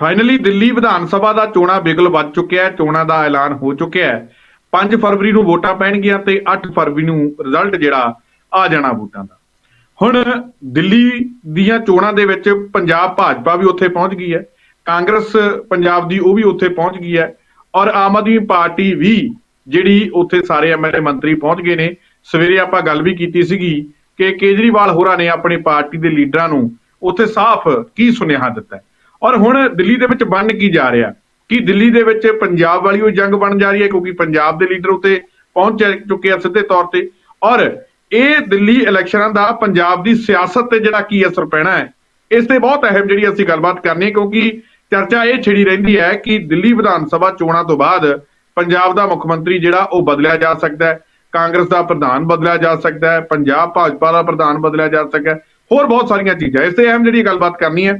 Finally Delhi Vidhan Sabha ਦਾ ਚੋਣਾਂ ਬਿਗਲ ਵੱਜ ਚੁੱਕਿਆ ਹੈ, ਚੋਣਾਂ ਦਾ ਐਲਾਨ ਹੋ ਚੁੱਕਿਆ ਹੈ। 5 ਫਰਵਰੀ ਨੂੰ ਵੋਟਾਂ ਪੈਣਗੀਆਂ ਤੇ 8 ਫਰਵਰੀ ਨੂੰ ਰਿਜ਼ਲਟ ਜਿਹੜਾ ਆ ਜਾਣਾ ਵੋਟਾਂ ਦਾ। ਹੁਣ ਦਿੱਲੀ ਦੀਆਂ ਚੋਣਾਂ ਦੇ ਵਿੱਚ ਪੰਜਾਬ ਭਾਜਪਾ ਵੀ ਉੱਥੇ ਪਹੁੰਚ ਗਈ ਹੈ, ਕਾਂਗਰਸ ਪੰਜਾਬ ਦੀ ਉਹ ਵੀ ਉੱਥੇ ਪਹੁੰਚ ਗਈ ਹੈ ਔਰ ਆਮ ਆਦਮੀ ਪਾਰਟੀ ਵੀ ਜਿਹੜੀ ਉੱਥੇ ਸਾਰੇ ਐਮਐਲਏ ਮੰਤਰੀ ਪਹੁੰਚ ਗਏ ਨੇ। ਸਵੇਰੇ ਆਪਾਂ ਗੱਲ ਵੀ ਕੀਤੀ ਸੀਗੀ ਕਿ ਕੇਜਰੀਵਾਲ ਹੋਰਾਂ ਨੇ ਆਪਣੀ ਪਾਰਟੀ ਦੇ ਲੀਡਰਾਂ ਨੂੰ ਉੱਥੇ ਸਾਫ਼ ਕੀ ਸੁਨੇਹਾ ਦਿੱਤਾ ਔਰ ਹੁਣ ਦਿੱਲੀ ਦੇ ਵਿੱਚ ਬਣ ਕੀ ਜਾ ਰਿਹਾ? ਕਿ ਦਿੱਲੀ ਦੇ ਵਿੱਚ ਪੰਜਾਬ ਵਾਲੀ ਉਹ ਜੰਗ ਬਣ ਜਾ ਰਹੀ ਹੈ, ਕਿਉਂਕਿ ਪੰਜਾਬ ਦੇ ਲੀਡਰ ਉੱਤੇ ਪਹੁੰਚ ਚੁੱਕੇ ਆ ਸਿੱਧੇ ਤੌਰ ਤੇ। ਔਰ ਇਹ ਦਿੱਲੀ ਇਲੈਕਸ਼ਨਾਂ ਦਾ ਪੰਜਾਬ ਦੀ ਸਿਆਸਤ ਤੇ ਜਿਹੜਾ ਕੀ ਅਸਰ ਪੈਣਾ ਹੈ, ਇਸ ਤੇ ਬਹੁਤ ਅਹਿਮ ਜਿਹੜੀ ਅਸੀਂ ਗੱਲਬਾਤ ਕਰਨੀ ਹੈ, ਕਿਉਂਕਿ ਚਰਚਾ ਇਹ ਛਿੜੀ ਰਹਿੰਦੀ ਹੈ ਕਿ ਦਿੱਲੀ ਵਿਧਾਨ ਸਭਾ ਚੋਣਾਂ ਤੋਂ ਬਾਅਦ ਪੰਜਾਬ ਦਾ ਮੁੱਖ ਮੰਤਰੀ ਜਿਹੜਾ ਉਹ ਬਦਲਿਆ ਜਾ ਸਕਦਾ ਹੈ, ਕਾਂਗਰਸ ਦਾ ਪ੍ਰਧਾਨ ਬਦਲਿਆ ਜਾ ਸਕਦਾ ਹੈ, ਪੰਜਾਬ ਭਾਜਪਾ ਦਾ ਪ੍ਰਧਾਨ ਬਦਲਿਆ ਜਾ ਸਕਦਾ ਹੈ, ਹੋਰ ਬਹੁਤ ਸਾਰੀਆਂ ਚੀਜ਼ਾਂ। ਇਸ ਤੇ ਅਹਿਮ ਜਿਹੜੀ ਗੱਲਬਾਤ ਕਰਨੀ ਹੈ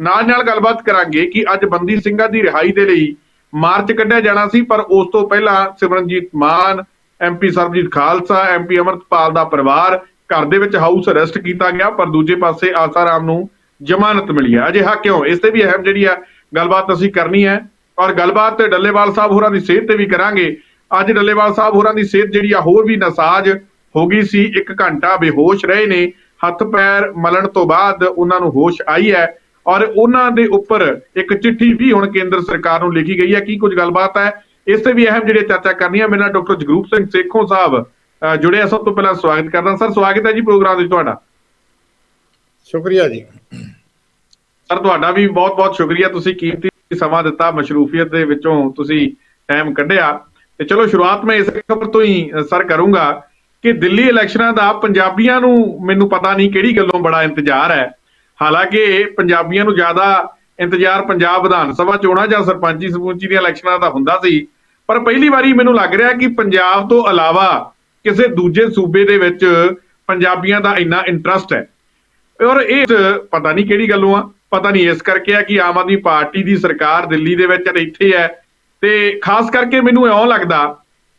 ਨਾਲ ਨਾਲ ਗੱਲਬਾਤ ਕਰਾਂਗੇ ਕਿ ਅੱਜ ਬੰਦੀ ਸਿੰਘਾਂ ਦੀ ਰਿਹਾਈ ਦੇ ਲਈ ਮਾਰਚ ਕੱਢਿਆ ਜਾਣਾ ਸੀ, ਪਰ ਉਸ ਤੋਂ ਪਹਿਲਾਂ ਸਿਮਰਨਜੀਤ ਮਾਨ ਐਮਪੀ ਸਰਬਜੀਤ ਖਾਲਸਾ ਐਮਪੀ ਅਮਰਤਪਾਲ ਦਾ ਪਰਿਵਾਰ ਘਰ ਦੇ ਵਿੱਚ ਹਾਊਸ ਅਰੈਸਟ ਕੀਤਾ ਗਿਆ, ਪਰ ਦੂਜੇ ਪਾਸੇ ਆਸਾਰਾਮ ਨੂੰ ਜ਼ਮਾਨਤ ਮਿਲੀ ਹੈ। ਅਜਿਹਾ ਕਿਉਂ? ਇਸ ਤੇ ਵੀ ਅਹਿਮ ਜਿਹੜੀ ਆ ਗੱਲਬਾਤ ਅਸੀਂ ਕਰਨੀ ਹੈ। ਔਰ ਗੱਲਬਾਤ ਤੇ ਡੱਲੇਵਾਲ ਸਾਹਿਬ ਹੋਰਾਂ ਦੀ ਸਿਹਤ ਤੇ ਵੀ ਕਰਾਂਗੇ। ਅੱਜ ਡੱਲੇਵਾਲ ਸਾਹਿਬ ਹੋਰਾਂ ਦੀ ਸਿਹਤ ਜਿਹੜੀ ਆ, ਹੋਰ ਵੀ ਨਸਾਜ ਹੋ ਗਈ ਸੀ। ਇੱਕ ਘੰਟਾ ਬੇਹੋਸ਼ ਰਹੇ ਨੇ। ਹੱਥ ਪੈਰ ਮਲਣ ਤੋਂ ਬਾਅਦ ਉਹਨਾਂ ਨੂੰ ਹੋਸ਼ ਆਈ ਹੈ। ਔਰ ਉਹਨਾਂ ਦੇ ਉੱਪਰ ਇੱਕ ਚਿੱਠੀ ਵੀ ਹੁਣ ਕੇਂਦਰ ਸਰਕਾਰ ਨੂੰ ਲਿਖੀ ਗਈ ਹੈ। ਕੀ ਕੁਝ ਗੱਲਬਾਤ ਹੈ? ਇਸ ਤੇ ਵੀ ਅਹਿਮ ਜਿਹੜੇ ਚਰਚਾ ਕਰਨੀ ਹੈ ਮੇਰੇ ਨਾਲ ਡਾਕਟਰ ਜਗਰੂਪ ਸਿੰਘ ਸੇਖੋਂ ਸਾਹਿਬ ਜੁੜੇ ਆ। ਸਭ ਤੋਂ ਪਹਿਲਾਂ ਸਵਾਗਤ ਕਰਦਾ ਸਰ ਸਵਾਗਤ ਹੈ ਜੀ ਪ੍ਰੋਗਰਾਮ ਵਿੱਚ ਤੁਹਾਡਾ। ਸ਼ੁਕਰੀਆ ਜੀ। ਸਰ ਤੁਹਾਡਾ ਵੀ ਬਹੁਤ-ਬਹੁਤ ਸ਼ੁਕਰੀਆ। ਤੁਸੀਂ ਕੀਮਤੀ ਸਮਾਂ ਦਿੱਤਾ ਮਸ਼ਰੂਫੀਅਤ ਦੇ ਵਿੱਚੋਂ ਤੁਸੀਂ ਟਾਈਮ ਕੱਢਿਆ। ਤੇ ਚਲੋ ਸ਼ੁਰੂਆਤ ਮੈਂ ਇਸ ਖਬਰ ਤੋਂ ਹੀ ਸਰ ਕਰੂੰਗਾ ਕਿ ਦਿੱਲੀ ਇਲੈਕਸ਼ਨਾਂ ਦਾ ਪੰਜਾਬੀਆਂ ਨੂੰ ਮੈਨੂੰ ਪਤਾ ਨਹੀਂ ਕਿਹੜੀ ਗੱਲੋਂ ਬੜਾ ਇੰਤਜ਼ਾਰ ਹੈ। ਹਾਲਾਂਕਿ ਪੰਜਾਬੀਆਂ ਨੂੰ ਜ਼ਿਆਦਾ ਇੰਤਜ਼ਾਰ ਪੰਜਾਬ ਵਿਧਾਨ ਸਭਾ ਚੋਣਾਂ ਜਾਂ ਸਰਪੰਚੀ ਸਰਪੰਚੀ ਦੀਆਂ ਇਲੈਕਸ਼ਨਾਂ ਦਾ ਹੁੰਦਾ ਸੀ, ਪਰ ਪਹਿਲੀ ਵਾਰੀ ਮੈਨੂੰ ਲੱਗ ਰਿਹਾ ਕਿ ਪੰਜਾਬ ਤੋਂ ਇਲਾਵਾ ਕਿਸੇ ਦੂਜੇ ਸੂਬੇ ਦੇ ਵਿੱਚ ਪੰਜਾਬੀਆਂ ਦਾ ਇੰਨਾ ਇੰਟਰਸਟ ਹੈ। ਔਰ ਇਹ ਪਤਾ ਨਹੀਂ ਕਿਹੜੀ ਗੱਲੋਂ ਆ, ਪਤਾ ਨਹੀਂ ਇਸ ਕਰਕੇ ਆ ਕਿ ਆਮ ਆਦਮੀ ਪਾਰਟੀ ਦੀ ਸਰਕਾਰ ਦਿੱਲੀ ਦੇ ਵਿੱਚ ਇੱਥੇ ਹੈ ਤੇ ਖਾਸ ਕਰਕੇ ਮੈਨੂੰ ਇਉਂ ਲੱਗਦਾ